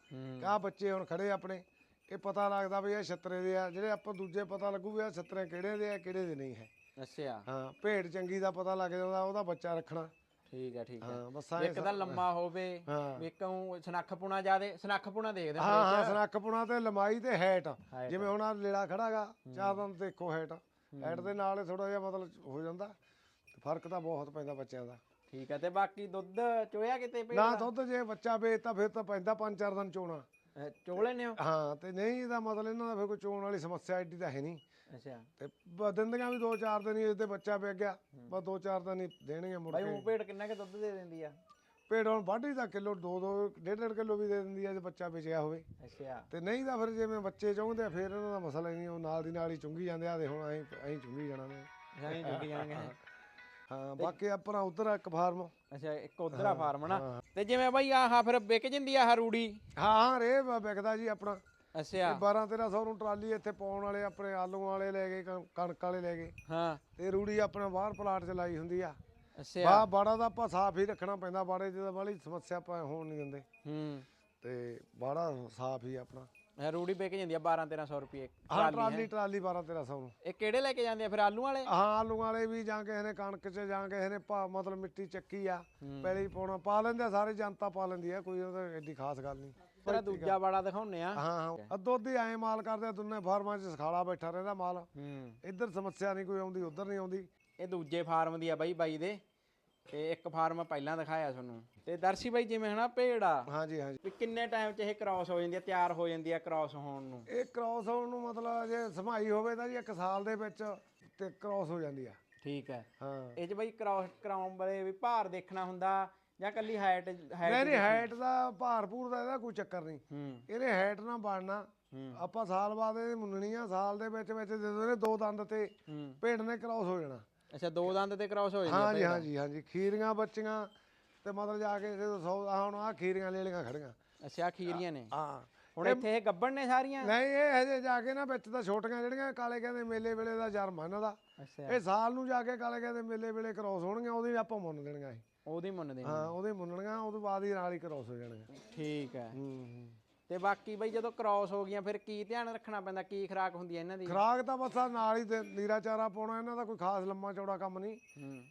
ਆਹ ਬੱਚੇ ਹੁਣ ਖੜੇ ਆਪਣੇ। ਇਹ ਪਤਾ ਲੱਗਦਾ ਵੀ ਇਹ ਛਤਰੇ ਦੇ ਆ ਜਿਹੜੇ ਆਪਾਂ ਦੂਜੇ ਪਤਾ ਲੱਗੂ ਵੀ ਇਹ ਛਤਰੇ ਕਿਹੜੇ ਦੇ ਆ ਕਿਹੜੇ ਦੇ ਨਹੀਂ ਹੈ। ਅੱਛਾ। ਹਾਂ ਭੇਡ ਚੰਗੀ ਦਾ ਪਤਾ ਲੱਗ ਜਾਂਦਾ ਉਹਦਾ ਬੱਚਾ ਰੱਖਣਾ। ਠੀਕ ਹੈ ਠੀਕ ਹੈ ਹਾਂ ਬਸ ਐਂ ਇੱਕ ਤਾਂ ਲੰਮਾ ਹੋਵੇ ਹਾਂ। ਉਹ ਸਨੱਖ ਪੁਣਾ ਜਿਆਦੇ ਸਨੱਖ ਪੁਣਾ ਦੇਖਦੇ ਹਾਂ ਹਾਂ ਸਰਖਪੁਣਾ ਤੇ ਲੰਮਾਈ ਤੇ ਹੈਟ Height। ਜਿਵੇਂ ਹੁਣ ਆ ਲੇੜਾ ਖੜਾਗਾ ਚਾਰ ਦੰਦ ਦੇਖੋ ਹੈਟ ਹੈਟ ਦੇ ਨਾਲ ਥੋੜਾ ਜਿਹਾ ਮਤਲਬ ਹੋ ਜਾਂਦਾ ਫ਼ਰਕ ਤਾਂ ਬਹੁਤ ਪੈਂਦਾ ਬੱਚਿਆਂ ਦਾ। ਠੀਕ ਹੈ ਤੇ ਬਾਕੀ ਦੁੱਧ ਚੋਇਆ ਕਿਤੇ ਪਈ ਨਾ ਦੁੱਧ ਜੇ ਬੱਚਾ ਵੇਚਤਾ ਫਿਰ ਤਾਂ ਪੈਂਦਾ ਪੰਜ ਚਾਰ ਦਿਨ ਚੋਣਾ। ਚੋ ਲੈਨੇ ਹੋ ਹਾਂ ਤੇ ਨਹੀਂ ਇਹਦਾ ਮਤਲਬ ਇਹਨਾਂ ਦਾ ਫਿਰ ਕੋਈ ਚੋਣ ਵਾਲੀ ਸਮੱਸਿਆ ਐਡੀ ਤਾਂ ਹੈ ਨਹੀਂ। ਅੱਛਾ। ਤੇ ਬ- ਦਿੰਦੀਆਂ ਵੀ ਦੋ ਚਾਰ ਦਿਨ ਹੀ ਇਹਦੇ ਬੱਚਾ ਵੇਚ ਗਿਆ। ਬਸ ਦੋ ਚਾਰ ਦਿਨ ਹੀ ਦੇਣਗੇ ਮੁੜ ਕੇ। ਉਹ ਭੇਡ ਕਿੰਨਾ ਕੇ ਦੁੱਧ ਦੇ ਦਿੰਦੀ ਆ? ਭੇਡ ਹੁਣ ਵਾਢੀ ਦਾ ਕਿਲੋ ਦੋ ਦੋ ਡੇਢ ਡੇਢ ਕਿਲੋ ਵੀ ਦੇ ਦਿੰਦੀ ਹੈ ਜੇ ਬੱਚਾ ਵੇਚਿਆ ਹੋਵੇ। ਅੱਛਾ। ਤੇ ਨਹੀਂ ਤਾਂ ਫਿਰ ਜਿਵੇਂ ਬੱਚੇ ਚਾਹੁੰਦੇ ਆ ਫਿਰ ਇਹਨਾਂ ਦਾ ਮਸਲਾ ਹੀ ਨਹੀਂ ਉਹ ਨਾਲ ਦੀ ਨਾਲ ਹੀ ਚੁੰਗੀ ਜਾਂਦੇ ਆ ਤੇ ਹੁਣ ਅਸੀਂ ਅਸੀਂ ਚੁੰਗੀ ਜਾਣਾ ਨੇ। ਜਾਨੀ ਜੁਗ ਜਾਣਗੇ। ਹਾਂ। ਬਾਕੀ ਆਪਣਾ ਉਧਰ ਇੱਕ ਫਾਰਮ। ਅੱਛਾ ਇੱਕ ਉਧਰ ਫਾਰਮ ਨਾ। ਤੇ ਜਿਵੇਂ ਬਾਈ ਆਹ ਫਿਰ ਵਿਕ ਜਾਂਦੀ ਆ ਆਹ ਰੂੜੀ? ਹਾਂ ਹਾਂ ਰੇ ਵਿਕਦਾ ਜੀ ਆਪਣਾ। ਅੱਛਾ। 12 1300 ਨੂੰ ਟਰਾਲੀ ਇੱਥੇ ਪਾਉਣ ਵਾਲੇ ਆਪਣੇ ਆਲੂਆਂ ਵਾਲੇ ਲੈ ਗਏ ਕਣ- ਕਣਕ ਵਾਲੇ ਲੈ ਗਏ। ਹਾਂ। ਤੇ ਰੂੜੀ ਆਪਣਾ ਬਾਹਰ ਪਲਾਟ ਚ ਲਾਈ ਹੁੰਦੀ ਆ। ਅੱਛਾ। ਬਾ ਬਾੜਾ ਦਾ ਆਪਾਂ ਸਾਫ਼ ਹੀ ਰੱਖਣਾ ਪੈਂਦਾ ਬਾੜੇ ਦੀ ਤਾਂ ਬਾਹਲੀ ਸਮੱਸਿਆ ਆਪਾਂ ਹੋਣ ਨਹੀਂ ਦਿੰਦੇ। ਹੂੰ। ਤੇ ਬਾੜਾ ਸਾਫ਼ ਹੀ ਆਪਣਾ। ਇਹ ਰੂੜੀ ਵਿਕ ਜਾਂਦੀ ਆ 12 1300 ਰੁਪਏ ਹਾਂ ਟਰਾਲੀ ਟਰਾਲੀ 12 1300 ਨੂੰ। ਇਹ ਕਿਹੜੇ ਲੈ ਕੇ ਜਾਂਦੇ ਆ ਫਿਰ ਆਲੂ ਵਾਲੇ? ਹਾਂ ਆਲੂ ਵਾਲੇ ਵੀ ਜਾਂ ਕਿਸੇ ਨੇ ਕਣਕ ਚ ਜਾਂ ਕਿਸੇ ਨੇ ਭਾ ਮਤਲਬ ਮਿੱਟੀ ਚੱਕੀ ਆ। ਪਹਿਲੇ ਪਾਉਣਾ ਪਾ ਲੈਂਦੇ ਆ ਸਾਰੇ ਜਨਤਾ ਪਾ ਲੈਂਦੀ ਆ ਕੋਈ ਉਹਦਾ ਐਡੀ ਖਾਸ ਗੱਲ ਨਹੀਂ। ਤੇਰਾ ਦੂਜਾ ਵਾੜਾ ਦਿਖਾਉਨੇ ਆ। ਹਾਂ ਹਾਂ। ਅੱਧੋ ਅੱਧੀ ਐ ਮਾਲ ਕਰਦੇ ਦੁੰਨੇ ਫਾਰਮਾਂ 'ਚ ਸਖਾਲਾ ਬੈਠਾ ਰਹਿੰਦਾ ਮਾਲ। ਹੂੰ। ਇੱਧਰ ਸਮੱਸਿਆ ਨਹੀਂ ਕੋਈ ਆਉਂਦੀ ਉੱਧਰ ਨਹੀਂ ਆਉਂਦੀ। ਇਹ ਦੂਜੇ ਫਾਰਮ ਦੀ ਆ ਬਾਈ ਬਾਈ ਦੇ। ਤੇ ਇੱਕ ਫਾਰਮ ਪਹਿਲਾਂ ਦਿਖਾਇਆ ਤੁਹਾਨੂੰ। ਤੇ ਦਰਸ਼ੀ ਬਾਈ ਜਿਵੇਂ ਹਨਾ ਆ ਹਾਂਜੀ ਹਾਂਜੀ। ਵੀ ਕਿੰਨੇ ਟਾਈਮ 'ਚ ਇਹ ਕ੍ਰਾਸ ਹੋ ਜਾਂਦੀ ਆ ਤਿਆਰ ਹੋ ਜਾਂਦੀ ਆ ਕ੍ਰਾਸ ਹੋਣ ਨੂੰ? ਇਹ ਕ੍ਰਾਸ ਹੋਣ ਨੂੰ ਮਤਲਬ ਜੇ ਸਮਾਈ ਹੋਵੇ ਤਾਂ ਜੀ ਇੱਕ ਸਾਲ ਦੇ ਵਿੱਚ ਤੇ ਕ੍ਰਾਸ ਹੋ ਜਾਂਦੀ ਆ। ਠੀਕ ਹੈ ਹਾਂ। ਇਹ 'ਚ ਬਾਈ ਕ੍ਰਾਸ ਕਰਾਉਣ ਵਾਲੇ ਵੀ ਭਾਰ ਦੇਖਣਾ ਹੁੰਦਾ। ਜਾਂ ਕੱਲੀ ਹਾਈਟ ਨਹੀਂ ਹਾਈਟ ਨਹੀਂ ਹਾਈਟ ਦਾ ਭਾਰਪੂਰ ਦਾ ਇਹਦਾ ਕੋਈ ਚੱਕਰ ਨਹੀਂ। ਹੂੰ। ਇਹਨੇ ਹਾਈਟ ਨਾ ਬਣਨਾ। ਆਪਾਂ ਸਾਲ ਬਾਅਦ ਇਹ ਮੁੰਨਣੀ ਆ ਸਾਲ ਦੇ ਵਿੱਚ ਵਿੱਚ ਜਦੋਂ ਇਹਨੇ ਦੋ ਦੰਦ ਤੇ ਹੂੰ। ਭੇਡ ਨੇ ਕ੍ਰਾਸ ਹੋ ਜਾਣਾ। ਅੱਛਾ ਦੋ ਦੰਦ ਤੇ ਕ੍ਰਾਸ ਹੋ ਜਾਂਦੀ ਆ ਹਾਂਜੀ ਹਾਂਜੀ ਹਾਂਜੀ। ਖੀਰੀਆਂ ਬੱਚੀਆਂ ਤੇ ਮਤਲਬ ਜਾ ਕੇ ਜਦੋਂ ਸੌ ਆਹ ਹੁਣ ਆ ਖੀਰੀਆਂ ਲੈ ਲਈਆਂ ਖੜੀਆਂ। ਅੱਛਾ ਖੀਰੀਆਂ ਨੇ। ਹਾਂ। ਹੁਣ ਇੱਥੇ ਇਹ ਗੱਬਣ ਨੇ ਸਾਰੀਆਂ। ਨਹੀਂ ਇਹ ਹਜੇ ਜਾ ਕੇ ਨਾ ਵਿੱਚ ਤਾਂ ਛੋਟੀਆਂ ਜਿਹੜੀਆਂ ਕਾਲੇ ਕਹਿੰਦੇ ਮੇਲੇ ਵੇਲੇ ਦਾ ਜਨਮ ਆ ਇਹਨਾਂ ਦਾ। ਅੱਛਾ। ਇਹ ਸਾਲ ਨੂੰ ਜਾ ਕੇ ਕਾਲੇ ਕਹਿੰਦੇ ਮੇਲੇ ਵੇਲੇ ਕ੍ਰਾਸ ਹੋਣਗੀਆਂ ਉਹਦੀ ਆਪਾਂ ਮੁੰਨ ਦੇਣੀਆਂ ਇਹ। ਉਹਦੀ ਮੰਨਦੇ ਨੇ ਹਾਂ ਉਹਦੇ ਮੁੰਨਣੀਆਂ ਉਹ ਤੋਂ ਬਾਅਦ ਹੀ ਨਾਲ ਹੀ ਕ੍ਰਾਸ ਹੋ ਜਾਣਗੀਆਂ। ਠੀਕ ਹੈ। ਤੇ ਬਾਕੀ ਬਈ ਜਦੋਂ ਕ੍ਰਾਸ ਹੋ ਗਈਆਂ ਫਿਰ ਕੀ ਧਿਆਨ ਰੱਖਣਾ ਪੈਂਦਾ ਕੀ ਖਰਾਕ ਹੁੰਦੀ ਹੈ ਇਹਨਾਂ ਦੀ? ਖਰਾਕ ਤਾਂ ਬਸ ਆਹ ਨਾਲ ਹੀ ਤੇ ਨੀਰਾ ਚਾਰਾ ਪਾਉਣਾ ਇਹਨਾਂ ਦਾ ਕੋਈ ਖਾਸ ਲੰਮਾ ਚੌੜਾ ਕੰਮ ਨਹੀਂ।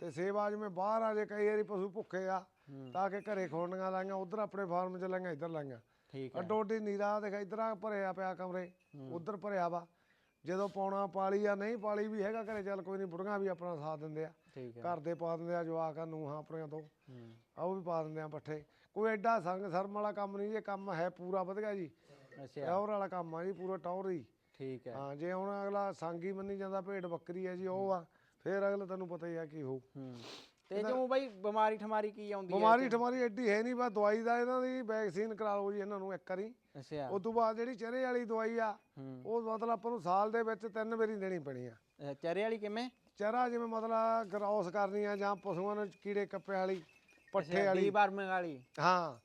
ਤੇ ਸੇਵਾ ਜਿਵੇਂ ਬਾਹਰ ਆ ਜੇ ਕਈ ਵਾਰੀ ਪਸ਼ੂ ਭੁੱਖੇ ਆ। ਤਾਂ ਕਿ ਘਰੇ ਖੋਣੀਆਂ ਲਾਈਆਂ ਉਧਰ ਆਪਣੇ ਫਾਰਮ 'ਚ ਲਾਈਆਂ ਇੱਧਰ ਲਾਈਆਂ। ਠੀਕ ਹੈ। ਅੱਡੋ ਅੱਡੀ ਨੀਰਾ ਦੇਖ ਇੱਧਰ ਆ ਭਰਿਆ ਪਿਆ ਕਮਰੇ ਉਧਰ ਭਰਿਆ ਵਾ। ਜਦੋਂ ਪਾਉਣਾ ਪਾਲੀ ਆ ਨਹੀਂ ਪਾਲੀ ਵੀ ਹੈਗਾ ਘਰੇ ਚੱਲ ਕੋਈ ਨਹੀਂ ਬੁੜੀਆਂ ਵੀ ਆਪਣਾ ਸਾਥ ਦਿੰਦੇ ਆ। ਘਰ ਦੇ ਪਾ ਦਿੰਦੇ ਆ ਜਵਾਕਾਂ ਨੂੰ ਹਾਂ ਆਪਣੀਆਂ ਤੋਂ। ਆ ਉਹ ਵੀ ਪਾ ਦਿੰਦੇ ਆ ਪੱਠੇ। ਕੋਈ ਐਡਾ ਸੰਗ ਸਰਮ ਵਾਲਾ ਕੰਮ ਨਹੀਂ ਇਹ ਕੰਮ ਹੈ ਪੂਰਾ ਵਧੀਆ ਜੀ। ਅੱਛਾ। ਟੌਰ ਵਾਲਾ ਕੰਮ ਆ ਜੀ ਪੂਰਾ ਟੌਰ ਹੀ। ਠੀਕ ਹੈ। ਹਾਂ ਜੇ ਹੁਣ ਅਗਲਾ ਸੰਗੀ ਮੰਨੀ ਜਾਂਦਾ ਭੇਡ ਬੱਕਰੀ ਹੈ ਜੀ ਉਹ ਆ। ਫੇਰ ਅਗਲਾ ਤੈਨੂੰ ਪਤਾ ਹੀ ਆ ਕੀ ਹੋਊ। ਹੂੰ। ਤੇ ਜੋ ਬਈ ਬਿਮਾਰੀ ਠਮਾਰੀ ਕੀ ਆਉਂਦੀ ਹੈ ਬਿਮਾਰੀ ਠਮਾਰੀ ਐਡੀ ਹੈ ਨਹੀਂ ਬਸ ਦਵਾਈ ਦਾ ਇਹਨਾਂ ਦੀ ਵੈਕਸੀਨ ਕਰਾ ਲਓ ਜੀ ਇਹਨਾਂ ਨੂੰ ਇੱਕ ਵਾਰੀ। ਅੱਛਾ। ਉਸ ਤੋਂ ਬਾਅਦ ਜਿਹੜੀ ਚਿਹਰੇ ਵਾਲੀ ਦਵਾਈ ਆ ਉਹ ਮਤਲਬ ਆਪਾਂ ਨੂੰ ਸਾਲ ਦੇ ਵਿੱਚ ਤਿੰਨ ਵਾਰੀ ਦੇਣੀ ਪੈਣੀ ਆ। ਚਰੇ ਵਾਲੀ ਕਿਵੇਂ? ਚਿਹਰਾ ਜਿਵੇਂ ਮਤਲਬ ਗਰੌਸ ਕਰਨੀ ਆ ਜਾਂ ਪਸ਼ੂਆਂ ਨੂੰ ਕੀੜੇ ਕੱਪੇ ਵਾਲੀ ਪੱਠੇ ਵਾਲੀ। ਡੀ ਬਾਰਮਿੰਗ ਵਾਲੀ। ਹਾਂ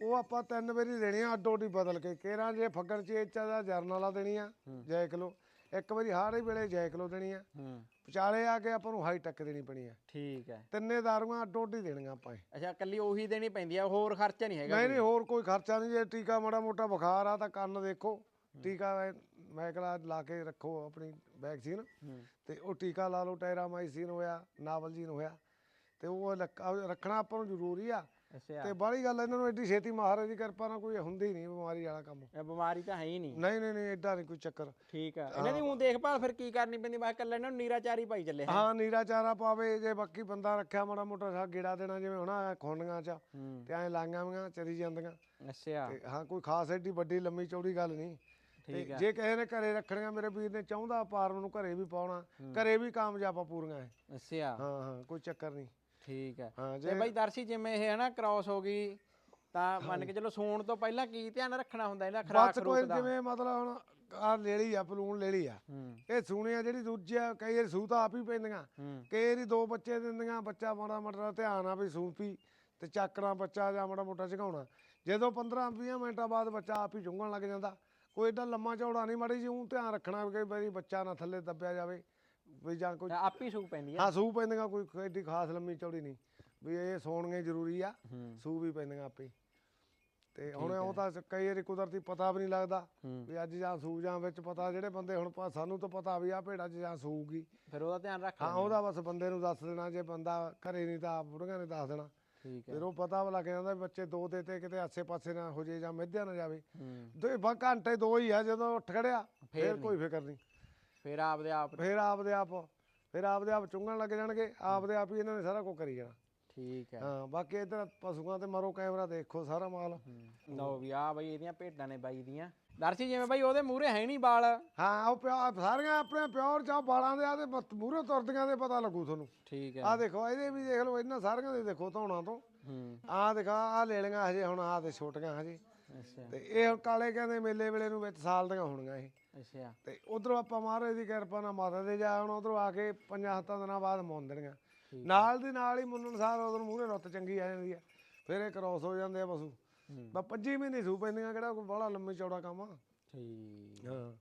ਉਹ ਆਪਾਂ ਤਿੰਨ ਵਾਰੀ ਦੇਣੀ ਆ ਅੱਡੋ ਅੱਡੀ ਬਦਲ ਕੇ। ਕੇਰਾਂ ਜੇ ਫੱਗਣ ਚ ਇੱਚਾ ਦਾ ਜਰਨ ਵਾਲਾ ਦੇਣੀ ਆ ਜੈ ਕਿਲੋ ਇੱਕ ਵਾਰੀ ਹਾੜੇ ਵੇਲੇ ਜੈ ਕਿਲੋ ਦੇਣੀ ਆ। ਹੂੰ। ਵਿਚਾਲੇ ਆ ਕੇ ਆਪਾਂ ਨੂੰ ਹਾਈ ਟੱਕ ਦੇਣੀ ਪੈਣੀ ਆ। ਠੀਕ ਹੈ ਤਿੰਨੇ ਦਾਰੂਆਂ ਅੱਡੀ ਦੇਣੀਆਂ ਆਪਾਂ ਇਹ। ਅੱਛਾ ਕੱਲੀ ਉਹੀ ਦੇਣੀ ਪੈਂਦੀ ਆ ਹੋਰ ਖਰਚਾ ਨਹੀਂ ਹੈਗਾ ਨਹੀਂ ਨਹੀਂ ਹੋਰ ਕੋਈ ਖਰਚਾ ਨਹੀਂ ਜੇ ਟੀਕਾ ਮਾੜਾ ਮੋਟਾ ਬੁਖਾਰ ਆ ਤਾਂ ਕੰਨ ਦੇਖੋ। ਟੀਕਾ ਮੈਕਲਾ ਲਾ ਕੇ ਰੱਖੋ ਆਪਣੀ ਵੈਕਸੀਨ ਹੂੰ। ਤੇ ਉਹ ਟੀਕਾ ਲਾ ਲਓ ਟੈਰਾਮਾਈਸਿਨ ਹੋਇਆ ਨਾਵਲਜੀਨ ਹੋਇਆ। ਤੇ ਉਹ ਲੱਕ- ਰੱਖਣਾ ਆਪਾਂ ਨੂੰ ਜ਼ਰੂਰੀ ਆ। ਅੱਛਾ। ਤੇ ਬਾਹਲੀ ਗੱਲ ਇਹਨਾਂ ਨੂੰ ਐਡੀ ਛੇਤੀ ਮਹਾਰਾਜ ਦੀ ਕਿਰਪਾ ਨਾਲ ਕੋਈ ਹੁੰਦੀ ਨਹੀਂ ਬਿਮਾਰੀ ਵਾਲਾ ਕੰਮ। ਇਹ ਬਿਮਾਰੀ ਤਾਂ ਹੈ ਹੀ ਨਹੀਂ। ਨਹੀਂ ਨਹੀਂ ਨਹੀਂ ਐਡਾ ਨਹੀਂ ਕੋਈ ਚੱਕਰ। ਠੀਕ ਆ। ਇਹਨਾਂ ਦੀ ਉਹ ਦੇਖਭਾਲ ਫਿਰ ਕੀ ਕਰਨੀ ਪੈਂਦੀ? ਮੈਂ ਕੱਲਾ ਇਹਨਾਂ ਨੂੰ ਨੀਰਾ ਚਾਰੀ ਪਾਈ ਚੱਲੇ ਹਾਂ ਨੀਰਾ ਚਾਰਾ ਪਾਵੇ ਜੇ ਬਾਕੀ ਬੰਦਾ ਰੱਖਿਆ ਮਾੜਾ ਮੋਟਾ ਸਾ ਗੇੜਾ ਦੇਣਾ ਜਿਵੇਂ ਹੁਣ ਖੁੰਡੀਆਂ ਚ ਹੂੰ। ਤੇ ਐ ਲਾਂਗਾਂ ਵੀਆਂ ਚਰੀ ਜਾਂਦੀਆਂ। ਅੱਛਾ। ਤੇ ਹਾਂ ਕੋਈ ਖਾਸ ਐਡੀ ਵੱਡੀ ਲੰਮੀ ਚੌੜੀ ਗੱਲ ਨਹੀਂ। ਤੇ ਠੀਕ ਆ। ਜੇ ਕਿਸੇ ਨੇ ਘਰੇ ਰੱਖਣੀਆਂ ਮੇਰੇ ਵੀਰ ਨੇ ਚਾਹੁੰਦਾ ਫਾਰਮ ਨੂੰ ਘਰੇ ਵੀ ਪਾਉਣਾ। ਘਰੇ ਵੀ ਕਾਮਯਾਬ ਆ ਪੂਰੀਆਂ ਇਹ। ਅੱਛਾ। ਹਾਂ ਹਾਂ ਕੋਈ ਚੱਕਰ ਨਹੀਂ। ਠੀਕ ਹੈ। ਹਾਂ ਤੇ ਜੇ ਬਾਈ ਦਰਸ਼ੀ ਜਿਵੇਂ ਇਹ ਹੈ ਨਾ ਕ੍ਰਾਸ ਹੋ ਗਈ ਤਾਂ ਮੰਨ ਕੇ ਚਲੋ ਸੂਣ ਤੋਂ ਪਹਿਲਾਂ ਕੀ ਧਿਆਨ ਰੱਖਣਾ ਹੁੰਦਾ ਇਹਦਾ ਖਰਾਕ ਬਸ ਕੋਈ ਖਰੂਕ ਦਾ? ਜਿਵੇਂ ਮਤਲਬ ਹੁਣ ਆ ਲੇਲੀ ਆ ਪਲੂਣ ਲੇਲੀ ਆ। ਹੂੰ। ਇਹ ਸੂਣੇ ਆ ਜਿਹੜੀ ਦੂਜੀ ਆ ਕਈ ਵਾਰੀ ਸੂ ਤਾਂ ਆਪ ਹੀ ਪੈਂਦੀਆਂ। ਹੂੰ। ਕਈ ਵਾਰੀ ਦੋ ਬੱਚੇ ਦਿੰਦੀਆਂ ਬੱਚਾ ਮਾੜਾ ਮਾੜਾ ਧਿਆਨ ਆ ਵੀ ਸੂਪੀ ਤੇ ਚੱਕਣਾ ਬੱਚਾ ਜਾਂ ਮਾੜਾ ਮੋਟਾ ਝਗਾਉਣਾ ਜਦੋਂ 15 20 ਮਿੰਟਾਂ ਬਾਅਦ ਬੱਚਾ ਆਪ ਹੀ ਚੁੰਗਣ ਲੱਗ ਜਾਂਦਾ। ਕੋਈ ਏਡਾ ਲੰਮਾ ਚੌੜਾ ਨਹੀਂ ਮਾੜੀ ਜਿਉਂ ਧਿਆਨ ਰੱਖਣਾ ਵਾਰੀ ਬੱਚਾ ਨਾ ਥੱਲੇ ਦੱਬਿਆ ਜਾਵੇ। ਵੀ ਜਾਂ ਕੋਈ ਆਪੀ ਸੂਕ ਪੈਂਦੀ ਆ। ਹਾਂ ਸੂ ਪੈਂਦੀਆਂ ਕੋਈ ਐਡੀ ਖਾਸ ਲੰਮੀ ਚੌੜੀ ਨਹੀਂ। ਵੀ ਇਹ ਸੌਣੀਆਂ ਜ਼ਰੂਰੀ ਆ ਸੂ ਵੀ ਪੈਂਦੀਆਂ ਆਪੇ ਤੇ ਹੁਣ ਉਹ ਤਾਂ ਕਈ ਵਾਰੀ ਕੁਦਰਤੀ ਪਤਾ ਵੀ ਨਹੀਂ ਲੱਗਦਾ ਵੀ ਅੱਜ ਜਾਂ ਸੂ ਜਾਂ ਵਿੱਚ ਪਤਾ ਜਿਹੜੇ ਬੰਦੇ ਹੁਣ ਸਾਨੂੰ ਤਾਂ ਪਤਾ ਵੀ ਆ 'ਚ ਜਾਂ ਸੂਗੀ ਫਿਰ ਉਹਦਾ ਧਿਆਨ ਰੱਖ ਹਾਂ। ਉਹਦਾ ਬਸ ਬੰਦੇ ਨੂੰ ਦੱਸ ਦੇਣਾ ਜੇ ਬੰਦਾ ਘਰੇ ਨਹੀਂ ਤਾਂ ਬੁੜੀਆਂ ਨੇ ਦੱਸ ਦੇਣਾ। ਠੀਕ ਹੈ। ਫਿਰ ਉਹ ਪਤਾ ਲੱਗ ਜਾਂਦਾ ਬੱਚੇ ਦੋ ਦੇ ਤੇ ਕਿਤੇ ਆਸੇ ਪਾਸੇ ਨਾ ਹੋ ਜੇ ਜਾਂ ਮਿੱਧਿਆ ਨਾ ਜਾਵੇ। ਦੋ ਘੰਟੇ ਦੋ ਹੀ ਆ ਜਦੋਂ ਉੱਠ ਖੜਿਆ ਫਿਰ ਕੋਈ ਫਿਕਰ ਨਹੀਂ। ਫਿਰ ਆਪਦੇ ਆਪ ਫਿਰ ਆਪਦੇ ਆਪ ਫਿਰ ਆਪਦੇ ਆਪ ਚੁੰਗਣ ਲੱਗ ਜਾਣਗੇ ਆਪਦੇ ਆਪ ਹੀ ਇਹਨਾਂ ਨੇ ਸਾਰਾ ਕੁਝ ਕਰੀ ਜਾਣਾ। ਠੀਕ ਹੈ। ਹਾਂ ਬਾਕੀ ਇਧਰ ਪਸ਼ੂਆਂ ਤੇ ਮਾਰੋ ਕੈਮਰਾ ਦੇਖੋ ਸਾਰਾ ਮਾਲ। ਲਓ ਵੀ ਆ ਬਈ ਇਹਦੀਆਂ ਭੇਡਾਂ ਨੇ ਬਾਈ ਦੀਆਂ। ਦਰਸ਼ੀ ਜਿਵੇਂ ਬਾਈ ਉਹਦੇ ਮੂਹਰੇ ਹੈ ਨਹੀਂ ਬਾਲ ਹਾਂ ਉਹ ਪਿਆ ਸਾਰੀਆਂ ਆਪਣੇ ਪਿਓਰ ਚਾ ਬਾਲਾਂ ਦੇ ਆ ਤੇ ਮੂਰੇ ਤੁਰਦੀਆਂ ਦੇ ਪਤਾ ਲੱਗੂ ਤੁਹਾਨੂੰ। ਠੀਕ ਹੈ। ਆ ਦੇਖੋ ਇਹਦੇ ਵੀ ਦੇਖ ਲਓ ਇਹਨਾਂ ਸਾਰੀਆਂ ਦੇ ਦੇਖੋ ਧੌਣਾ ਤੋਂ। ਹੂੰ। ਆ ਦਿਖਾ ਆ ਲੈ ਲਈਆਂ ਹਜੇ ਹੁਣ ਆ ਤੇ ਛੋਟੀਆਂ ਹਜੇ। ਅੱਛਾ। ਤੇ ਇਹ ਹੁਣ ਕਾਲੇ ਕਹਿੰਦੇ ਮੇਲੇ ਵੇਲੇ ਨੂੰ ਵਿੱਚ ਸਾਲ ਦੀਆਂ ਹੋਣਗੀਆਂ ਇਹ। ਅੱਛਾ। ਤੇ ਉਧਰੋਂ ਆਪਾਂ ਮਹਾਰਾਜ ਦੀ ਕਿਰਪਾ ਨਾਲ ਮਾਤਾ ਦੇ ਜਾ ਹੁਣ ਉਧਰੋਂ ਆ ਕੇ ਪੰਜਾਂ ਸੱਤਾਂ ਦਿਨਾਂ ਬਾਅਦ ਮੁੰਨ ਦੇਣੀਆਂ। ਨਾਲ ਦੀ ਨਾਲ ਹੀ ਮੁੰਨਣ ਸਾਰ ਉਧਰ ਮੂਹਰੇ ਰੁੱਤ ਚੰਗੀ ਆ ਜਾਂਦੀ ਆ ਫਿਰ ਇਹ ਕ੍ਰੋਸ ਹੋ ਜਾਂਦੇ ਆ ਪਸ਼ੂ। ਬਸ 25 ਮਹੀਨੇ ਸੂ ਪੈਂਦੀਆਂ ਕਿਹੜਾ ਕੋਈ ਬੜਾ ਲੰਮੀ ਚੌੜਾ ਕੰਮ ਆ। ਠੀਕ। ਹਾਂ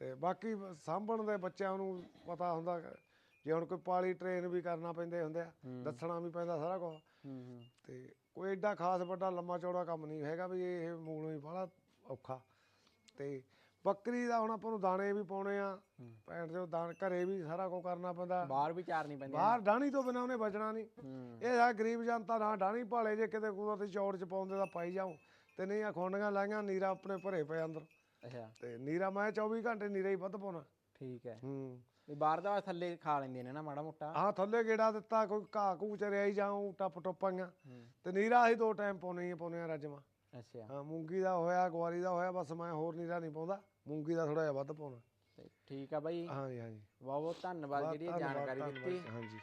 ਤੇ ਬਾਕੀ ਸਾਂਭਣ ਦੇ ਬੱਚਿਆਂ ਨੂੰ ਪਤਾ ਹੁੰਦਾ ਜੇ ਹੁਣ ਕੋਈ ਪਾਲੀ ਟ੍ਰੇਨ ਵੀ ਕਰਨਾ ਪੈਂਦੇ ਹੁੰਦੇ ਆ ਦੱਸਣਾ ਵੀ ਪੈਂਦਾ ਸਾਰਾ ਕੁਝ ਹੂੰ ਹੂੰ। ਤੇ ਕੋਈ ਐਡਾ ਖਾਸ ਵੱਡਾ ਲੰਮਾ ਚੌੜਾ ਕੰਮ ਨਹੀਂ ਹੈਗਾ ਵੀ ਇਹ ਮੂਲੋਂ ਹੀ ਬੜਾ ਔਖਾ। ਤੇ ਬੱਕਰੀ ਦਾ ਹੁਣ ਆਪਾਂ ਨੂੰ ਦਾਣੇ ਵੀ ਪਾਉਣੇ ਆ ਪੈਣ ਦੇ ਦਾਣ ਘਰੇ ਵੀ ਸਾਰਾ ਕੁਝ ਕਰਨਾ ਪੈਂਦਾ। ਬਾਹਰ ਵੀ ਚਾਰਨੀ ਪੈਂਦੀ ਬਾਹਰ ਡਾਣੀ ਤੋਂ ਬਿਨਾ ਉਹਨੇ ਬਚਣਾ ਨਹੀਂ। ਹੂੰ। ਇਹ ਆ ਗਰੀਬ ਜਨਤਾ ਨਾ ਡਾਣੀ ਭਾਲੇ ਜੇ ਕਿਤੇ ਕੁਦਰਤੀ ਚੌੜ ਚ ਪਾਉਂਦੇ ਤਾਂ ਪਾਈ ਜਾਓ। ਤੇ ਨਹੀਂ ਆ ਖੁੰਡੀਆਂ ਲਾਈਆਂ ਨੀਰਾ ਆਪਣੇ ਭਰੇ ਪਏ ਅੰਦਰ। ਅੱਛਾ। ਤੇ ਨੀਰਾ ਮੈਂ 24 ਘੰਟੇ ਨੀਰਾ ਹੀ ਵੱਧ ਪਾਉਣਾ। ਠੀਕ ਹੈ। ਹੂੰ। ਵੀ ਬਾਹਰ ਦਾ ਥੱਲੇ ਖਾ ਲੈਂਦੇ ਨੇ ਨਾ ਮਾੜਾ ਮੋਟਾ। ਆਹ ਥੱਲੇ ਗੇੜਾ ਦਿੱਤਾ ਕੋਈ ਘਾਹ ਘੂ ਚਰਿਆ ਹੀ ਜਾਉ ਟੱਪ ਟੁੱਪਾਂਗਾ ਹੂੰ। ਤੇ ਨੀਰਾ ਅਸੀਂ ਦੋ ਟਾਈਮ ਪਾਉਣੇ ਹੀ ਪਾਉਣੇ ਆ ਰਜਮਾ। ਅੱਛਾ। ਹਾਂ ਮੂੰਗੀ ਦਾ ਹੋਇਆ ਗਵਾਰੀ ਦਾ ਹੋਇਆ ਬਸ ਮੈਂ ਹੋਰ ਨੀਰਾ ਨਹੀਂ ਪਾਉਂਦਾ। ਮੂੰਗੀ ਦਾ ਥੋੜਾ ਜਿਹਾ ਵੱਧ ਪਾਉਣਾ। ਠੀਕ ਆ ਬਾਈ। ਹਾਂਜੀ ਹਾਂਜੀ। ਬਹੁਤ ਬਹੁਤ ਧੰਨਵਾਦ ਜਿਹੜੀ ਇਹ ਧੰਨਵਾਦ, ਜਾਣਕਾਰੀ ਧੰਨਵਾਦ, ਦਿੱਤੀ। ਹਾਂਜੀ।